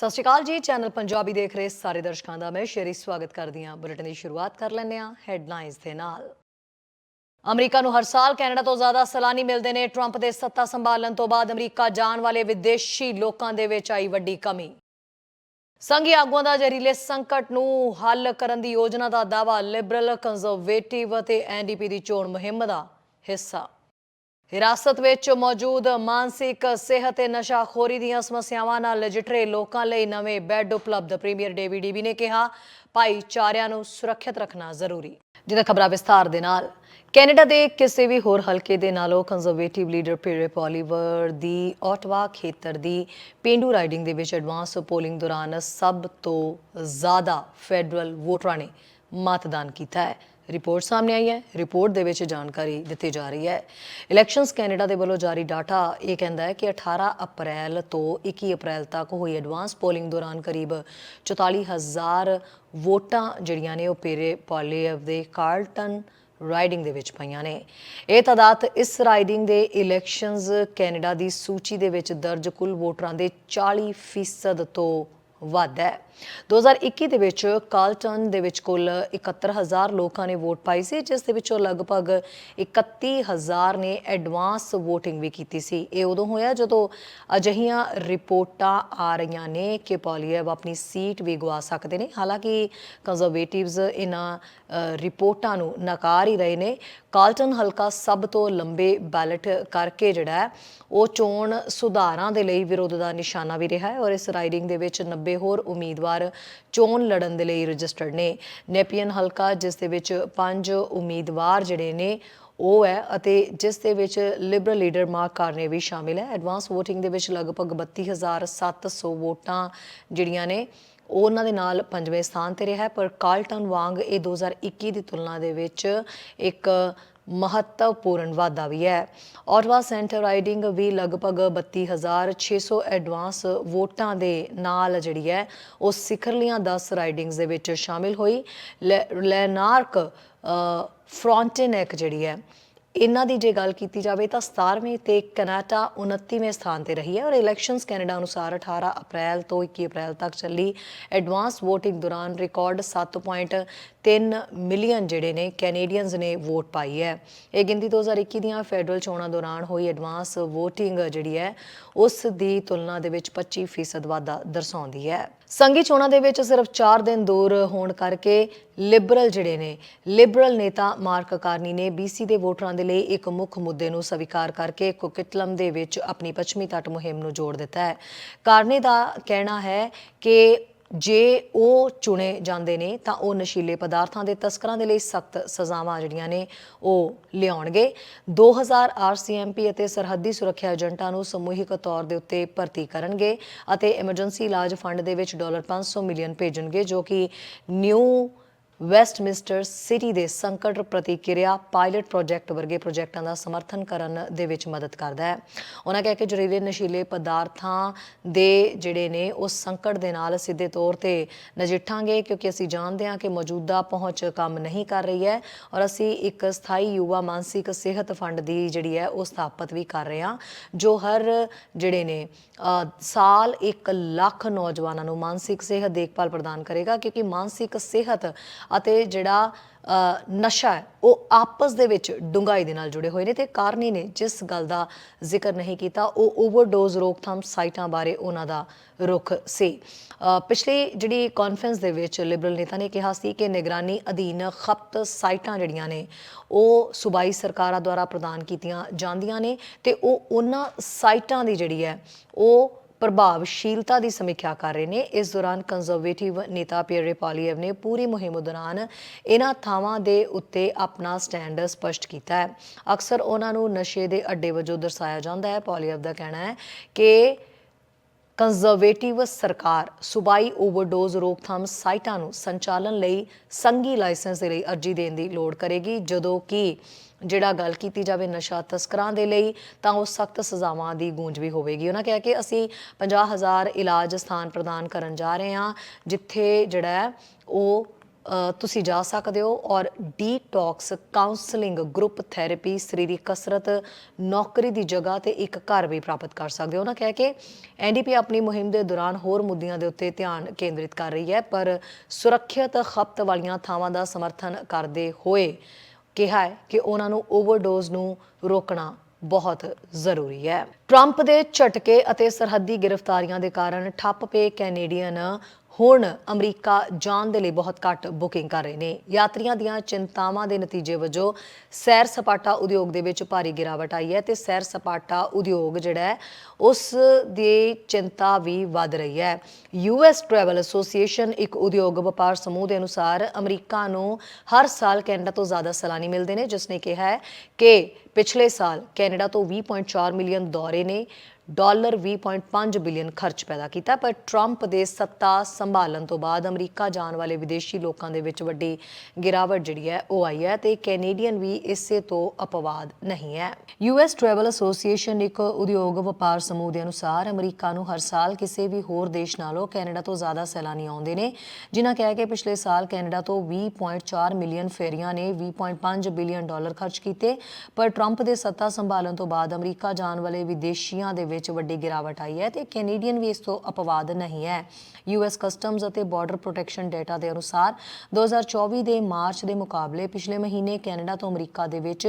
ਸਤਿ ਸ਼੍ਰੀ ਅਕਾਲ ਜੀ, ਚੈਨਲ ਪੰਜਾਬੀ ਦੇਖ ਰਹੇ ਸਾਰੇ ਦਰਸ਼ਕਾਂ ਦਾ ਮੈਂ ਸ਼ੇਰੀ ਸਵਾਗਤ ਕਰਦੀ ਹਾਂ। ਬੁਲੇਟਿਨ ਦੀ ਸ਼ੁਰੂਆਤ ਕਰ ਲੈਂਦੇ ਹਾਂ ਹੈਡਲਾਈਨਸ ਦੇ ਨਾਲ। ਅਮਰੀਕਾ ਨੂੰ ਹਰ ਸਾਲ ਕੈਨੇਡਾ ਤੋਂ ਜ਼ਿਆਦਾ ਸਲਾਨੀ ਮਿਲਦੇ ਨੇ। ਟਰੰਪ ਦੇ ਸੱਤਾ ਸੰਭਾਲਣ ਤੋਂ ਬਾਅਦ ਅਮਰੀਕਾ ਜਾਣ ਵਾਲੇ ਵਿਦੇਸ਼ੀ ਲੋਕਾਂ ਦੇ ਵਿੱਚ ਆਈ ਵੱਡੀ ਕਮੀ। ਸੰਘੀ ਆਗੂਆਂ ਦਾ ਜ਼ਹਿਰੀਲੇ ਸੰਕਟ ਨੂੰ ਹੱਲ ਕਰਨ ਦੀ ਯੋਜਨਾ ਦਾ ਦਾਅਵਾ, ਲਿਬਰਲ ਕੰਜ਼ਰਵੇਟਿਵ ਅਤੇ ਐਨਡੀਪੀ ਦੀ ਚੋਣ ਮੁਹਿੰਮ ਦਾ ਹਿੱਸਾ। ਹਿਰਾਸਤ ਵਿੱਚ ਮੌਜੂਦ ਮਾਨਸਿਕ ਸਿਹਤ ਤੇ ਨਸ਼ਾਖੋਰੀ ਦੀਆਂ ਸਮੱਸਿਆਵਾਂ ਨਾਲ ਨਜਿੱਠ ਲੋਕਾਂ ਲਈ ਨਵੇਂ ਬੈੱਡ ਉਪਲਬਧ। ਪ੍ਰੀਮੀਅਰ ਡੇਵਿਡ ਈਬੀ ਨੇ ਕਿਹਾ, ਭਾਈਚਾਰਿਆਂ ਨੂੰ ਸੁਰੱਖਿਅਤ ਰੱਖਣਾ ਜ਼ਰੂਰੀ। ਜਿਹਦਾ ਖਬਰਾਂ ਵਿਸਥਾਰ ਦੇ ਨਾਲ, ਕੈਨੇਡਾ ਦੇ ਕਿਸੇ ਵੀ ਹੋਰ ਹਲਕੇ ਦੇ ਨਾਲੋਂ ਕੰਜ਼ਰਵੇਟਿਵ ਲੀਡਰ ਪੀਰੇ ਪੋਲੀਵਰ ਦੀ ਆਟਵਾ ਖੇਤਰ ਦੀ ਪੇਂਡੂ ਰਾਈਡਿੰਗ ਦੇ ਵਿੱਚ ਐਡਵਾਂਸ ਪੋਲਿੰਗ ਦੌਰਾਨ ਸਭ ਤੋਂ ਜ਼ਿਆਦਾ ਫੈਡਰਲ ਵੋਟਰਾਂ ਨੇ ਮਤਦਾਨ ਕੀਤਾ ਹੈ। ਰਿਪੋਰਟ ਸਾਹਮਣੇ ਆਈ ਹੈ। ਰਿਪੋਰਟ ਦੇ ਵਿੱਚ ਜਾਣਕਾਰੀ ਦਿੱਤੀ ਜਾ ਰਹੀ ਹੈ। ਇਲੈਕਸ਼ਨਸ ਕੈਨੇਡਾ ਦੇ ਵੱਲੋਂ ਜਾਰੀ ਡਾਟਾ ਇਹ ਕਹਿੰਦਾ ਹੈ ਕਿ 18 ਅਪ੍ਰੈਲ ਤੋਂ 21 ਅਪ੍ਰੈਲ ਤੱਕ ਹੋਈ ਐਡਵਾਂਸ ਪੋਲਿੰਗ ਦੌਰਾਨ ਕਰੀਬ 44000 ਵੋਟਾਂ ਜਿਹੜੀਆਂ ਨੇ ਉਹ ਪੇਰੇ ਪੋਲੀਅਵ ਦੇ ਕਾਰਲਟਨ ਰਾਈਡਿੰਗ ਦੇ ਵਿੱਚ ਪਈਆਂ ਨੇ। ਇਹ ਤਾਦਾਦ ਇਸ ਰਾਈਡਿੰਗ ਦੇ ਇਲੈਕਸ਼ਨਸ ਕੈਨੇਡਾ ਦੀ ਸੂਚੀ ਦੇ ਵਿੱਚ ਦਰਜ ਕੁੱਲ ਵੋਟਰਾਂ ਦੇ 40% ਤੋਂ ਵੱਧ ਹੈ। 2021 ਦੇ ਵਿੱਚ ਕਾਲਟਨ ਦੇ ਵਿੱਚ ਕੁੱਲ 71000 ਲੋਕਾਂ ਨੇ ਵੋਟ ਪਾਈ ਸੀ ਜਿਸ ਦੇ ਵਿੱਚੋਂ ਲਗਭਗ 31000 ਨੇ ਐਡਵਾਂਸ VOTING ਵੀ ਕੀਤੀ ਸੀ। ਇਹ ਉਦੋਂ ਹੋਇਆ ਜਦੋਂ ਅਜਿਹੀਆਂ ਰਿਪੋਰਟਾਂ ਆ ਰਹੀਆਂ ਨੇ ਕਿ ਪੋਲੀਅਬ ਆਪਣੀ ਸੀਟ ਵੀ ਗਵਾ ਸਕਦੇ ਨੇ। ਹਾਲਾਂਕਿ ਕੰਜ਼ਰਵੇਟਿਵਸ ਇਹਨਾਂ ਰਿਪੋਰਟਾਂ ਨੂੰ ਨਕਾਰ ਹੀ ਰਹੇ ਨੇ। ਕਾਲਟਨ ਹਲਕਾ ਸਭ ਤੋਂ ਲੰਬੇ ਬੈਲਟ ਕਰਕੇ ਜਿਹੜਾ ਹੈ, ਉਹ ਚੋਣ ਸੁਧਾਰਾਂ ਦੇ ਲਈ ਵਿਰੋਧ ਦਾ ਨਿਸ਼ਾਨਾ ਵੀ ਰਿਹਾ ਹੈ ਔਰ ਇਸ ਰਾਈਡਿੰਗ ਦੇ ਵਿੱਚ 90 ਹੋਰ ਉਮੀਦਵਾਰ ਚੋਣ ਲੜਨ ਦੇ ਲਈ ਰਜਿਸਟਰਡ ਨੇ। ਨੈਪੀਅਨ ਹਲਕਾ, ਜਿਸ ਦੇ ਵਿੱਚ ਪੰਜ ਉਮੀਦਵਾਰ ਜਿਹੜੇ ਨੇ, ਉਹ ਹੈ ਅਤੇ ਜਿਸ ਦੇ ਵਿੱਚ ਲਿਬਰਲ ਲੀਡਰ ਮਾਰਕ ਕਾਰਨੇ ਵੀ ਸ਼ਾਮਿਲ ਹੈ। ਐਡਵਾਂਸ VOTING ਦੇ ਵਿੱਚ ਲਗਭਗ 32700 ਵੋਟਾਂ ਜਿਹੜੀਆਂ ਨੇ, ਉਹ ਉਹਨਾਂ ਦੇ ਨਾਲ ਪੰਜਵੇਂ ਸਥਾਨ ਤੇ ਰਿਹਾ ਪਰ ਕਾਲਟਨ ਵਾਂਗ ਇਹ 2021 ਦੀ ਤੁਲਨਾ ਦੇ ਵਿੱਚ ਇੱਕ ਮਹੱਤਵਪੂਰਨ ਵਾਧਾ ਵੀ ਹੈ। ਆਟਵਾ ਸੈਂਟਰ ਰਾਈਡਿੰਗ ਵੀ ਲਗਭਗ 32600 ਐਡਵਾਂਸ ਵੋਟਾਂ ਦੇ ਨਾਲ ਜਿਹੜੀ ਹੈ ਉਹ ਸਿਖਰਲੀਆਂ 10 ਰਾਈਡਿੰਗਸ ਦੇ ਵਿੱਚ ਸ਼ਾਮਿਲ ਹੋਈ। ਲੈ- ਲੈਨਾਰਕ ਅ, ਜਿਹੜੀ ਹੈ ਇਹਨਾਂ ਦੀ ਜੇ ਗੱਲ ਕੀਤੀ ਜਾਵੇ ਤਾਂ 17ਵੇਂ ਤੇ ਕਨਾਡਾ 29ਵੇਂ ਸਥਾਨ ਤੇ ਰਹੀ ਹੈ ਔਰ ਇਲੈਕਸ਼ਨਸ ਕੈਨੇਡਾ ਅਨੁਸਾਰ 18 ਅਪ੍ਰੈਲ ਤੋਂ 21 ਅਪ੍ਰੈਲ ਤੱਕ ਚੱਲੀ। ਐਡਵਾਂਸ VOTING ਦੌਰਾਨ ਰਿਕਾਰਡ 7.3 ਮਿਲੀਅਨ ਜਿਹੜੇ ਨੇ ਕੈਨੇਡੀਅਨਸ ਨੇ ਵੋਟ ਪਾਈ ਹੈ। ਇਹ ਗਿਣਤੀ 2021 ਦੀਆਂ ਫੈਡਰਲ ਚੋਣਾਂ ਦੌਰਾਨ ਹੋਈ ਐਡਵਾਂਸ VOTING ਜਿਹੜੀ ਹੈ, ਉਸ ਦੀ ਤੁਲਨਾ ਦੇ ਵਿੱਚ 25% ਵਾਧਾ ਦਰਸਾਉਂਦੀ ਹੈ। ਸੰਘੀ ਚੋਣਾਂ ਦੇ ਵਿੱਚ ਸਿਰਫ 4 ਦਿਨ ਦੂਰ ਹੋਣ ਕਰਕੇ ਲਿਬਰਲ ਜਿਹੜੇ ਨੇ, ਲਿਬਰਲ ਨੇਤਾ ਮਾਰਕ ਕਾਰਨੀ ਨੇ BC ਦੇ ਵੋਟਰਾਂ ਦੇ ਲਈ ਇੱਕ ਮੁੱਖ ਮੁੱਦੇ ਨੂੰ ਸਵੀਕਾਰ ਕਰਕੇ ਕੁਕਿਟਲਮ ਦੇ ਵਿੱਚ ਆਪਣੀ ਪੱਛਮੀ ਤੱਟ ਮੁਹਿੰਮ ਨੂੰ ਜੋੜ ਦਿੱਤਾ ਹੈ। ਕਾਰਨੀ ਦਾ ਕਹਿਣਾ ਹੈ ਕਿ ਜੇ ਉਹ ਚੁਣੇ ਜਾਂਦੇ ਨੇ, ਤਾਂ ਉਹ ਨਸ਼ੀਲੇ ਪਦਾਰਥਾਂ ਦੇ ਤਸਕਰਾਂ ਦੇ ਲਈ ਸਖਤ ਸਜ਼ਾਵਾਂ ਜਿਹੜੀਆਂ ਨੇ, ਉਹ ਲਿਆਉਣਗੇ। 2000 ਆਰਸੀਐਮਪੀ ਅਤੇ ਸਰਹੱਦੀ ਸੁਰੱਖਿਆ ਏਜੰਟਾਂ ਨੂੰ ਸਮੂਹਿਕ ਤੌਰ ਦੇ ਉੱਤੇ ਭਰਤੀ ਕਰਨਗੇ ਅਤੇ ਐਮਰਜੈਂਸੀ ਇਲਾਜ ਫੰਡ ਦੇ ਵਿੱਚ ਡਾਲਰ 500 ਮਿਲੀਅਨ ਭੇਜਣਗੇ, ਜੋ ਕਿ ਨਿਊ ਵੈਸਟਮਿੰਸਟਰ ਸਿਟੀ ਦੇ ਸੰਕਟ ਪ੍ਰਤੀਕਿਰਿਆ ਪਾਇਲਟ ਪ੍ਰੋਜੈਕਟ ਵਰਗੇ ਪ੍ਰੋਜੈਕਟਾਂ ਦਾ ਸਮਰਥਨ ਕਰਨ ਦੇ ਵਿੱਚ ਮਦਦ ਕਰਦਾ ਹੈ। ਉਹਨਾਂ ਕਹਿ ਕੇ ਜ਼ਹਿਰੀਲੇ ਨਸ਼ੀਲੇ ਪਦਾਰਥਾਂ ਦੇ ਜਿਹੜੇ ਨੇ ਉਸ ਸੰਕਟ ਦੇ ਨਾਲ ਸਿੱਧੇ ਤੌਰ ਤੇ ਨਜਿੱਠਾਂਗੇ ਕਿਉਂਕਿ ਅਸੀਂ ਜਾਣਦੇ ਹਾਂ ਕਿ ਮੌਜੂਦਾ ਪਹੁੰਚ ਕੰਮ ਨਹੀਂ ਕਰ ਰਹੀ ਹੈ ਔਰ ਅਸੀਂ ਇੱਕ ਸਥਾਈ ਯੁਵਾ ਮਾਨਸਿਕ ਸਿਹਤ ਫੰਡ ਦੀ ਜਿਹੜੀ ਹੈ, ਉਹ ਸਥਾਪਿਤ ਵੀ ਕਰ ਰਹੇ ਹਾਂ, ਜੋ ਹਰ ਜਿਹੜੇ ਨੇ ਸਾਲ 1 ਲੱਖ ਨੌਜਵਾਨਾਂ ਨੂੰ ਮਾਨਸਿਕ ਸਿਹਤ ਦੇਖਭਾਲ ਪ੍ਰਦਾਨ ਕਰੇਗਾ ਕਿਉਂਕਿ ਮਾਨਸਿਕ ਸਿਹਤ ਅਤੇ ਜਿਹੜਾ ਨਸ਼ਾ ਹੈ ਉਹ ਆਪਸ ਦੇ ਵਿੱਚ ਡੂੰਘਾਈ ਦੇ ਨਾਲ ਜੁੜੇ ਹੋਏ ਨੇ ਤੇ ਕਾਰਨੀ ਨੇ ਜਿਸ ਗੱਲ ਦਾ ਜ਼ਿਕਰ ਨਹੀਂ ਕੀਤਾ ਉਹ ਓਵਰਡੋਜ਼ ਰੋਕਥਾਮ ਸਾਈਟਾਂ ਬਾਰੇ ਉਹਨਾਂ ਦਾ ਰੁਖ ਸੀ। ਅ, ਪਿਛਲੀ ਜਿਹੜੀ ਕਾਨਫਰੰਸ ਦੇ ਵਿੱਚ ਲਿਬਰਲ ਨੇਤਾ ਨੇ ਕਿਹਾ ਸੀ ਕਿ ਨਿਗਰਾਨੀ ਅਧੀਨ ਖਪਤ ਸਾਈਟਾਂ ਜਿਹੜੀਆਂ ਨੇ ਉਹ ਸੂਬਾਈ ਸਰਕਾਰਾਂ ਦੁਆਰਾ ਪ੍ਰਦਾਨ ਕੀਤੀਆਂ ਜਾਂਦੀਆਂ ਨੇ ਤੇ ਉਹ ਉਹਨਾਂ ਸਾਈਟਾਂ ਦੀ ਜਿਹੜੀ ਹੈ ਉਹ ਪ੍ਰਭਾਵਸ਼ੀਲਤਾ ਦੀ ਸਮੀਖਿਆ ਕਰ ਰਹੇ ਨੇ। ਇਸ ਦੌਰਾਨ ਕੰਜ਼ਰਵੇਟਿਵ ਨੇਤਾ ਪੀਅਰੇ ਪਾਲੀਐਵ ਨੇ ਪੂਰੀ ਮੁਹਿੰਮ ਦੌਰਾਨ ਇਹਨਾਂ ਥਾਵਾਂ ਦੇ ਉੱਤੇ ਆਪਣਾ ਸਟੈਂਡ ਸਪਸ਼ਟ ਕੀਤਾ ਹੈ। ਅਕਸਰ ਉਹਨਾਂ ਨੂੰ ਨਸ਼ੇ ਦੇ ਅੱਡੇ ਵਜੋਂ ਦਰਸਾਇਆ ਜਾਂਦਾ ਹੈ। ਪਾਲੀਐਵ ਦਾ ਕਹਿਣਾ ਹੈ ਕਿ ਕੰਜ਼ਰਵੇਟਿਵ ਸਰਕਾਰ ਸੂਬਾਈ ਓਵਰਡੋਜ਼ ਰੋਕਥਾਮ ਸਾਈਟਾਂ ਨੂੰ ਸੰਚਾਲਨ ਲਈ ਸੰਘੀ ਲਾਇਸੈਂਸ ਦੇ ਲਈ ਅਰਜ਼ੀ ਦੇਣ ਦੀ ਲੋੜ ਕਰੇਗੀ। ਜਦੋਂ ਕਿ ਜਿਹੜਾ ਗੱਲ ਕੀਤੀ ਜਾਵੇ ਨਸ਼ਾ ਤਸਕਰਾਂ ਦੇ ਲਈ, ਤਾਂ ਉਹ ਸਖਤ ਸਜ਼ਾਵਾਂ ਦੀ ਗੂੰਜ ਵੀ ਹੋਵੇਗੀ। ਉਹਨਾਂ ਕਿਹਾ ਕਿ ਅਸੀਂ 50000 ਇਲਾਜ ਸਥਾਨ ਪ੍ਰਦਾਨ ਕਰਨ ਜਾ ਰਹੇ ਹਾਂ, ਜਿੱਥੇ ਜਿਹੜਾ ਉਹ ਤੁਸੀਂ ਜਾ ਸਕਦੇ ਹੋ ਔਰ ਡੀਟੌਕਸ ਕਾਉਂਸਲਿੰਗ ਗਰੁੱਪ ਥੈਰੇਪੀ ਸਰੀਰਕ ਕਸਰਤ, ਨੌਕਰੀ ਦੀ ਜਗ੍ਹਾ ਤੇ ਇੱਕ ਘਰ ਵੀ ਪ੍ਰਾਪਤ ਕਰ ਸਕਦੇ ਹੋ। ਉਹਨਾਂ ਕਹਿ ਕੇ ਐਨਡੀਪੀ ਆਪਣੀ ਮੁਹਿੰਮ ਦੇ ਦੌਰਾਨ ਹੋਰ ਮੁੱਦਿਆਂ ਦੇ ਉੱਤੇ ਧਿਆਨ ਕੇਂਦਰਿਤ ਕਰ ਰਹੀ ਹੈ, ਪਰ ਸੁਰੱਖਿਅਤ ਖਪਤ ਵਾਲੀਆਂ ਥਾਵਾਂ ਦਾ ਸਮਰਥਨ ਕਰਦੇ ਹੋਏ ਕਿਹਾ ਹੈ ਕਿ ਉਹਨਾਂ ਨੂੰ ਓਵਰਡੋਜ਼ ਨੂੰ ਰੋਕਣਾ ਬਹੁਤ ਜ਼ਰੂਰੀ ਹੈ। ਟਰੰਪ ਦੇ ਝਟਕੇ ਅਤੇ ਸਰਹੱਦੀ ਗ੍ਰਿਫਤਾਰੀਆਂ ਦੇ ਕਾਰਨ ਠੱਪ ਪਏ ਕੈਨੇਡੀਅਨ ਹੁਣ ਅਮਰੀਕਾ ਜਾਣ ਦੇ ਲਈ ਬਹੁਤ ਘੱਟ ਬੁਕਿੰਗ ਕਰ ਰਹੇ ਨੇ। ਯਾਤਰੀਆਂ ਦੀਆਂ ਚਿੰਤਾਵਾਂ ਦੇ ਨਤੀਜੇ ਵਜੋਂ ਸੈਰ ਸਪਾਟਾ ਉਦਯੋਗ ਦੇ ਵਿੱਚ ਭਾਰੀ ਗਿਰਾਵਟ ਆਈ ਹੈ ਤੇ ਸੈਰ ਸਪਾਟਾ ਉਦਯੋਗ ਜਿਹੜਾ ਹੈ, ਉਸ ਦੀ ਚਿੰਤਾ ਵੀ ਵੱਧ ਰਹੀ ਹੈ। ਯੂਐਸ ਟਰੈਵਲ ਐਸੋਸੀਏਸ਼ਨ ਇੱਕ ਉਦਯੋਗ ਵਪਾਰ ਸਮੂਹ ਦੇ ਅਨੁਸਾਰ ਅਮਰੀਕਾ ਨੂੰ ਹਰ ਸਾਲ ਕੈਨੇਡਾ ਤੋਂ ਜ਼ਿਆਦਾ ਸੈਲਾਨੀ ਮਿਲਦੇ ਨੇ, ਜਿਸ ਨੇ ਕਿਹਾ ਹੈ ਕਿ ਪਿਛਲੇ ਸਾਲ ਕੈਨੇਡਾ ਤੋਂ 20.4 ਮਿਲੀਅਨ ਦੌਰੇ ਨੇ। ਡਾਲਰ 20.5 ਬਿਲੀਅਨ ਖਰਚ ਪੈਦਾ ਕੀਤਾ, ਪਰ ਟਰੰਪ ਦੇ ਸੱਤਾ ਸੰਭਾਲਣ ਤੋਂ ਬਾਅਦ ਅਮਰੀਕਾ ਜਾਣ ਵਾਲੇ ਵਿਦੇਸ਼ੀ ਲੋਕਾਂ ਦੇ ਵਿੱਚ ਵੱਡੀ ਗਿਰਾਵਟ ਜਿਹੜੀ ਹੈ, ਉਹ ਆਈ ਹੈ ਤੇ ਕੈਨੇਡੀਅਨ ਵੀ ਇਸੇ ਤੋਂ ਅਪਵਾਦ ਨਹੀਂ ਹੈ। ਯੂਐਸ ਟਰੈਵਲ ਐਸੋਸੀਏਸ਼ਨ ਇੱਕ ਉਦਯੋਗ ਵਪਾਰ ਸਮੂਹ ਦੇ ਅਨੁਸਾਰ ਅਮਰੀਕਾ ਨੂੰ ਹਰ ਸਾਲ ਕਿਸੇ ਵੀ ਹੋਰ ਦੇਸ਼ ਨਾਲੋਂ ਕੈਨੇਡਾ ਤੋਂ ਜ਼ਿਆਦਾ ਸੈਲਾਨੀ ਆਉਂਦੇ ਨੇ, ਜਿਨ੍ਹਾਂ ਕਿਹਾ ਕਿ ਪਿਛਲੇ ਸਾਲ ਕੈਨੇਡਾ ਤੋਂ 20.4 ਮਿਲੀਅਨ ਫੇਰੀਆਂ ਨੇ 20.5 ਬਿਲੀਅਨ ਡਾਲਰ ਖਰਚ ਕੀਤੇ, ਪਰ ਟਰੰਪ ਦੇ ਸੱਤਾ ਸੰਭਾਲਣ ਤੋਂ ਬਾਅਦ ਅਮਰੀਕਾ ਜਾਣ ਵਾਲੇ ਵਿਦੇਸ਼ੀਆਂ ਦੇ ਵਿੱਚ ਵੱਡੀ ਗਿਰਾਵਟ ਆਈ ਹੈ ਤੇ ਕੈਨੇਡੀਅਨ ਵੀ ਇਸ ਤੋਂ ਅਪਵਾਦ ਨਹੀਂ ਹੈ। ਯੂਐਸ ਕਸਟਮਸ ਅਤੇ ਬਾਰਡਰ ਪ੍ਰੋਟੈਕਸ਼ਨ ਡੇਟਾ ਦੇ ਅਨੁਸਾਰ 2024 ਦੇ ਮਾਰਚ ਦੇ ਮੁਕਾਬਲੇ ਪਿਛਲੇ ਮਹੀਨੇ ਕੈਨੇਡਾ ਤੋਂ ਅਮਰੀਕਾ ਦੇ ਵਿੱਚ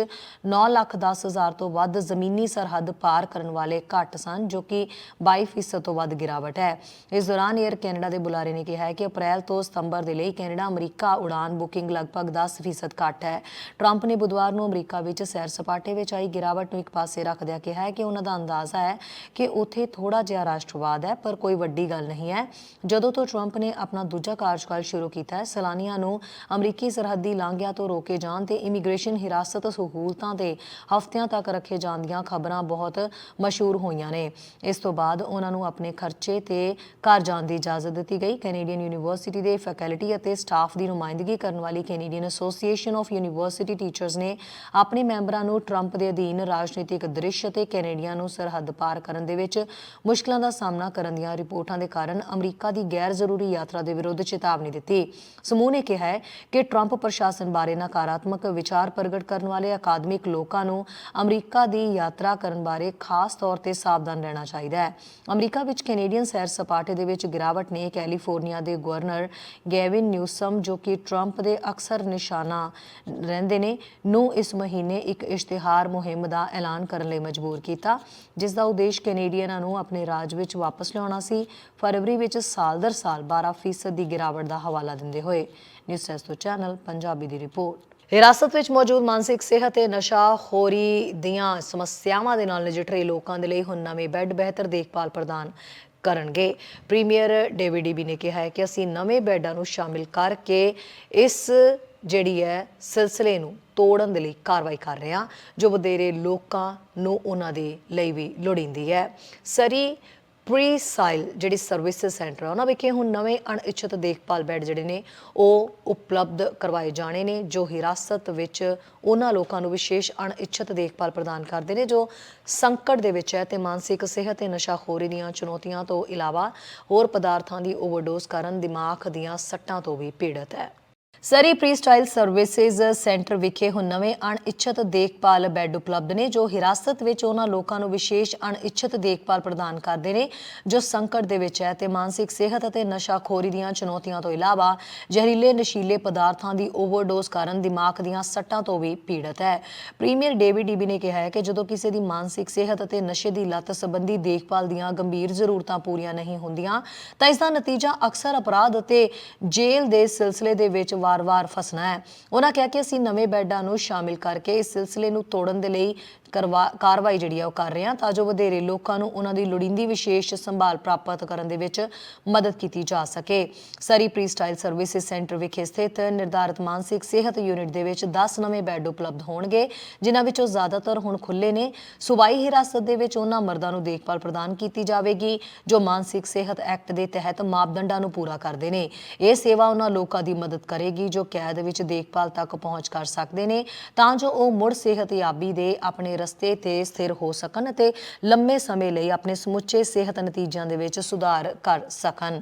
9 ਲੱਖ 10 ਹਜ਼ਾਰ ਤੋਂ ਵੱਧ ਜ਼ਮੀਨੀ ਸਰਹੱਦ ਪਾਰ ਕਰਨ ਵਾਲੇ ਘੱਟ ਸਨ, ਜੋ ਕਿ 22% ਤੋਂ ਵੱਧ ਗਿਰਾਵਟ ਹੈ। ਇਸ ਦੌਰਾਨ 에ਅਰ ਕੈਨੇਡਾ ਦੇ ਬੁਲਾਰੇ ਨੇ ਕਿਹਾ ਹੈ ਕਿ ਅਪ੍ਰੈਲ ਤੋਂ ਸਤੰਬਰ ਦੇ ਲਈ ਕੈਨੇਡਾ, ਅਮਰੀਕਾ ਉਡਾਨ ਬੁਕਿੰਗ ਲਗਭਗ 10% ਘੱਟ ਹੈ। ਟਰੰਪ ਨੇ ਬੁੱਧਵਾਰ ਨੂੰ ਅਮਰੀਕਾ ਵਿੱਚ ਸੈਰ ਸਪਾਟੇ ਵਿੱਚ ਆਈ ਗਿਰਾਵਟ ਨੂੰ ਇੱਕ ਪਾਸੇ ਰੱਖਦਿਆਂ ਕਿਹਾ ਹੈ ਕਿ ਉਹਨਾਂ ਦਾ ਅੰਦਾਜ਼ਾ ਹੈ ਕਿ ਉੱਥੇ ਥੋੜਾ ਜਿਹਾ ਰਾਸ਼ਟਰਵਾਦ ਹੈ, ਪਰ ਕੋਈ ਵੱਡੀ ਗੱਲ ਨਹੀਂ ਹੈ। ਜਦੋਂ ਤੋਂ ਟਰੰਪ ਨੇ ਆਪਣਾ ਦੂਜਾ ਕਾਰਜਕਾਲ ਸ਼ੁਰੂ ਕੀਤਾ ਹੈ, ਸੈਲਾਨੀਆਂ ਨੂੰ ਅਮਰੀਕੀ ਸਰਹੱਦੀ ਲਾਂਘਿਆਂ ਤੋਂ ਰੋਕੇ ਜਾਣ ਤੇ ਇਮੀਗ੍ਰੇਸ਼ਨ ਹਿਰਾਸਤ ਸਹੂਲਤਾਂ ਦੇ ਹਫ਼ਤਿਆਂ ਤੱਕ ਰੱਖੇ ਜਾਣ ਦੀਆਂ ਖਬਰਾਂ ਬਹੁਤ ਮਸ਼ਹੂਰ ਹੋਈਆਂ ਨੇ। ਇਸ ਤੋਂ ਬਾਅਦ ਉਹਨਾਂ ਨੂੰ ਆਪਣੇ ਖਰਚੇ ਤੇ ਘਰ ਜਾਣ ਦੀ ਇਜਾਜ਼ਤ ਦਿੱਤੀ ਗਈ। ਕੈਨੇਡੀਅਨ ਯੂਨੀਵਰਸਿਟੀ ਦੇ ਫੈਕਲਟੀ ਅਤੇ ਸਟਾਫ ਦੀ ਨੁਮਾਇੰਦਗੀ ਕਰਨ ਵਾਲੀ Canadian association of university teachers ਨੇ ਆਪਣੇ ਮੈਂਬਰਾਂ ਨੂੰ ਟਰੰਪ ਦੇ ਅਧੀਨ ਰਾਜਨੀਤਿਕ ਦ੍ਰਿਸ਼ ਅਤੇ ਕੈਨੇਡੀਅਨ ਨੂੰ ਸਰਹੱਦ ਪਾਰ ਕਰਨ ਦੇ ਵਿੱਚ ਮੁਸ਼ਕਲਾਂ ਦਾ ਸਾਹਮਣਾ ਕਰਨ ਦੀਆਂ ਰਿਪੋਰਟਾਂ ਦੇ ਕਾਰਨ ਅਮਰੀਕਾ ਦੀ ਗੈਰ ਜ਼ਰੂਰੀ ਯਾਤਰਾ ਦੇ ਵਿਰੁੱਧ ਚੇਤਾਵਨੀ ਦਿੱਤੀ। ਸਮੂਹ ਨੇ ਕਿਹਾ ਹੈ ਕਿ ਟਰੰਪ ਪ੍ਰਸ਼ਾਸਨ ਬਾਰੇ ਨਕਾਰਾਤਮਕ ਵਿਚਾਰ ਪ੍ਰਗਟ ਕਰਨ ਵਾਲੇ ਅਕਾਦਮਿਕ ਲੋਕਾਂ ਨੂੰ ਅਮਰੀਕਾ ਦੀ ਯਾਤਰਾ ਕਰਨ ਬਾਰੇ ਖਾਸ ਤੌਰ ਤੇ ਸਾਵਧਾਨ ਰਹਿਣਾ ਚਾਹੀਦਾ ਹੈ। ਅਮਰੀਕਾ ਵਿੱਚ ਕੈਨੇਡੀਅਨ ਸੈਰ ਸਪਾਟੇ ਦੇ ਵਿੱਚ ਗਿਰਾਵਟ ਨੇ ਕੈਲੀਫੋਰਨੀਆ ਦੇ ਗਵਰਨਰ ਗੈਵਿਨ ਨਿਊਸਮ, ਜੋ ਕਿ ਟਰੰਪ ਦੇ ਅਕਸਰ ਨਿਸ਼ਾਨਾ ਰਹਿੰਦੇ ਨੇ, ਨੂੰ ਇਸ ਮਹੀਨੇ ਇੱਕ ਇਸ਼ਤਿਹਾਰ ਮੁਹਿੰਮ ਦਾ ਐਲਾਨ ਕਰਨ ਲਈ ਮਜਬੂਰ ਕੀਤਾ, ਜਿਸ ਦਾ ਉਦੇਸ਼ ਕੈਨੇਡੀਅਨਾਂ ਨੂੰ ਆਪਣੇ ਰਾਜ ਵਿੱਚ ਵਾਪਸ ਲਿਆਉਣਾ ਸੀ। ਫਰਵਰੀ ਵਿੱਚ ਸਾਲ ਦਰ ਸਾਲ 12% ਦੀ ਗਿਰਾਵਟ ਦਾ ਹਵਾਲਾ ਦਿੰਦੇ ਹੋਏ ਨਿਊਜ਼ ਟੈਸਟੋ ਚੈਨਲ ਪੰਜਾਬੀ ਦੀ ਰਿਪੋਰਟ। ਹਿਰਾਸਤ ਵਿੱਚ ਮੌਜੂਦ ਮਾਨਸਿਕ ਸਿਹਤ ਤੇ ਨਸ਼ਾਖੋਰੀ ਦੀਆਂ ਸਮੱਸਿਆਵਾਂ ਦੇ ਨਾਲ ਨਜਿੱਠ ਰਹੇ ਲੋਕਾਂ ਦੇ ਲਈ ਹੁਣ ਨਵੇਂ ਬੈੱਡ ਬਿਹਤਰ ਦੇਖਭਾਲ ਪ੍ਰਦਾਨ ਕਰਨਗੇ। ਪ੍ਰੀਮੀਅਰ ਡੇਵਿਡ ਨੇ ਕਿਹਾ ਹੈ ਕਿ ਅਸੀਂ ਨਵੇਂ ਬੈੱਡਾਂ ਨੂੰ ਸ਼ਾਮਿਲ ਕਰਕੇ ਇਸ ਜਿਹੜੀ ਹੈ ਸਿਲਸਿਲੇ ਨੂੰ ਤੋੜਨ ਦੇ ਲਈ ਕਾਰਵਾਈ ਕਰ ਰਹੇ ਹਾਂ, ਜੋ ਵਧੇਰੇ ਲੋਕਾਂ ਨੂੰ ਉਹਨਾਂ ਦੇ ਲਈ ਵੀ ਲੋੜੀਂਦੀ ਹੈ। ਸਰੀ ਪ੍ਰੀਸਾਈਲ ਜਿਹੜੇ ਜਿਹੜੀ ਸਰਵਿਸਿਜ਼ ਸੈਂਟਰ ਆ, ਉਹਨਾਂ ਵਿਖੇ ਹੁਣ ਨਵੇਂ ਅਣਇੱਛਤ ਦੇਖਭਾਲ ਬੈੱਡ ਜਿਹੜੇ ਨੇ, ਉਹ ਉਪਲਬਧ ਕਰਵਾਏ ਜਾਣੇ ਨੇ, ਜੋ ਹਿਰਾਸਤ ਵਿੱਚ ਉਹਨਾਂ ਲੋਕਾਂ ਨੂੰ ਵਿਸ਼ੇਸ਼ ਅਣਇੱਛਤ ਦੇਖਭਾਲ ਪ੍ਰਦਾਨ ਕਰਦੇ ਨੇ, ਜੋ ਸੰਕਟ ਦੇ ਵਿੱਚ ਹੈ ਤੇ ਮਾਨਸਿਕ ਸਿਹਤ ਤੇ ਨਸ਼ਾਖੋਰੀ ਦੀਆਂ ਚੁਣੌਤੀਆਂ ਤੋਂ ਇਲਾਵਾ ਹੋਰ ਪਦਾਰਥਾਂ ਦੀ ਓਵਰਡੋਜ਼ ਕਾਰਨ ਦਿਮਾਗ ਦੀਆਂ ਸੱਟਾਂ ਤੋਂ ਵੀ ਪੀੜਤ ਹੈ। Surrey pre style services centre ਵਿਖੇ ਹੁਣ ਨਵੇਂ ਅਣਇੱਛਤ ਦੇਖਭਾਲ ਬੈੱਡ ਉਪਲਬਧ ਨੇ, ਜੋ ਹਿਰਾਸਤ ਵਿੱਚ ਉਹਨਾਂ ਲੋਕਾਂ ਨੂੰ ਵਿਸ਼ੇਸ਼ ਅਣਇੱਛਤ ਦੇਖਭਾਲ ਪ੍ਰਦਾਨ ਕਰਦੇ ਨੇ, ਜੋ ਸੰਕਟ ਦੇ ਵਿੱਚ ਹੈ ਤੇ ਮਾਨਸਿਕ ਸਿਹਤ ਅਤੇ ਨਸ਼ਾਖੋਰੀ ਦੀਆਂ ਚੁਣੌਤੀਆਂ ਤੋਂ ਇਲਾਵਾ ਜ਼ਹਿਰੀਲੇ ਨਸ਼ੀਲੇ ਪਦਾਰਥਾਂ ਦੀ ਓਵਰਡੋਜ਼ ਕਾਰਨ ਦਿਮਾਗ ਦੀਆਂ ਸੱਟਾਂ ਤੋਂ ਵੀ ਪੀੜਤ ਹੈ। ਪ੍ਰੀਮੀਅਰ ਡੇਵਿਡ ਈਬੀ ਨੇ ਕਿਹਾ ਹੈ ਕਿ ਜਦੋਂ ਕਿਸੇ ਦੀ ਮਾਨਸਿਕ ਸਿਹਤ ਅਤੇ ਨਸ਼ੇ ਦੀ ਲੱਤ ਸੰਬੰਧੀ ਦੇਖਭਾਲ ਦੀਆਂ ਗੰਭੀਰ ਜ਼ਰੂਰਤਾਂ ਪੂਰੀਆਂ ਨਹੀਂ ਹੁੰਦੀਆਂ, ਤਾਂ ਇਸ ਦਾ ਨਤੀਜਾ ਅਕਸਰ ਅਪਰਾਧ ਅਤੇ ਜੇਲ੍ਹ ਦੇ ਸਿਲਸਿਲੇ ਦੇ ਵਿੱਚ ਵਾਰ-ਵਾਰ ਫਸਣਾ ਹੈ। ਉਹਨਾਂ ਕਿਹਾ ਕਿ ਅਸੀਂ ਨਵੇਂ ਬੈੱਡਾਂ ਨੂੰ ਸ਼ਾਮਿਲ ਕਰਕੇ ਇਸ ਸਿਲਸਿਲੇ ਨੂੰ ਤੋੜਨ ਦੇ ਲਈ ਕਰਵਾ ਕਾਰਵਾਈ ਜਿਹੜੀ ਆ ਉਹ ਕਰ ਰਹੇ ਹਾਂ ਤਾਂ ਜੋ ਵਧੇਰੇ ਲੋਕਾਂ ਨੂੰ ਉਹਨਾਂ ਦੀ ਲੋੜੀਂਦੀ ਵਿਸ਼ੇਸ਼ ਸੰਭਾਲ ਪ੍ਰਾਪਤ ਕਰਨ ਦੇ ਵਿੱਚ ਮਦਦ ਕੀਤੀ ਜਾ ਸਕੇ। ਸਰੀ ਪ੍ਰੀਸਟਾਈਲ ਸਰਵਿਸਿਜ਼ ਸੈਂਟਰ ਵਿਖੇ ਸਥਿਤ ਨਿਰਧਾਰਿਤ ਮਾਨਸਿਕ ਸਿਹਤ ਯੂਨਿਟ ਦੇ ਵਿੱਚ 10 ਨਵੇਂ ਬੈੱਡ ਉਪਲਬਧ ਹੋਣਗੇ, ਜਿਨ੍ਹਾਂ ਵਿੱਚੋਂ ਜ਼ਿਆਦਾਤਰ ਹੁਣ ਖੁੱਲੇ ਨੇ। ਸੁਬਾਈ ਹਿਰਾਸਤ ਦੇ ਵਿੱਚ ਉਹਨਾਂ ਮਰਦਾਂ ਨੂੰ ਦੇਖਭਾਲ ਪ੍ਰਦਾਨ ਕੀਤੀ ਜਾਵੇਗੀ, ਜੋ ਮਾਨਸਿਕ ਸਿਹਤ ਐਕਟ ਦੇ ਤਹਿਤ ਮਾਪਦੰਡਾਂ ਨੂੰ ਪੂਰਾ ਕਰਦੇ ਨੇ। ਇਹ ਸੇਵਾ ਉਹਨਾਂ ਲੋਕਾਂ ਦੀ ਮਦਦ ਕਰੇਗੀ। ਜੋ ਕੈਦ ਵਿੱਚ ਦੇਖਭਾਲ ਤੱਕ ਪਹੁੰਚ ਕਰ ਸਕਦੇ ਨੇ, ਤਾਂ ਜੋ ਉਹ ਮੁੜ ਸਿਹਤਯਾਬੀ ਦੇ ਆਪਣੇ ਰਸਤੇ ਤੇ ਸਥਿਰ ਹੋ ਸਕਣ ਅਤੇ ਲੰਮੇ ਸਮੇਂ ਲਈ ਆਪਣੇ ਸਮੁੱਚੇ ਸਿਹਤ ਨਤੀਜਿਆਂ ਦੇ ਵਿੱਚ ਸੁਧਾਰ ਕਰ ਸਕਣ।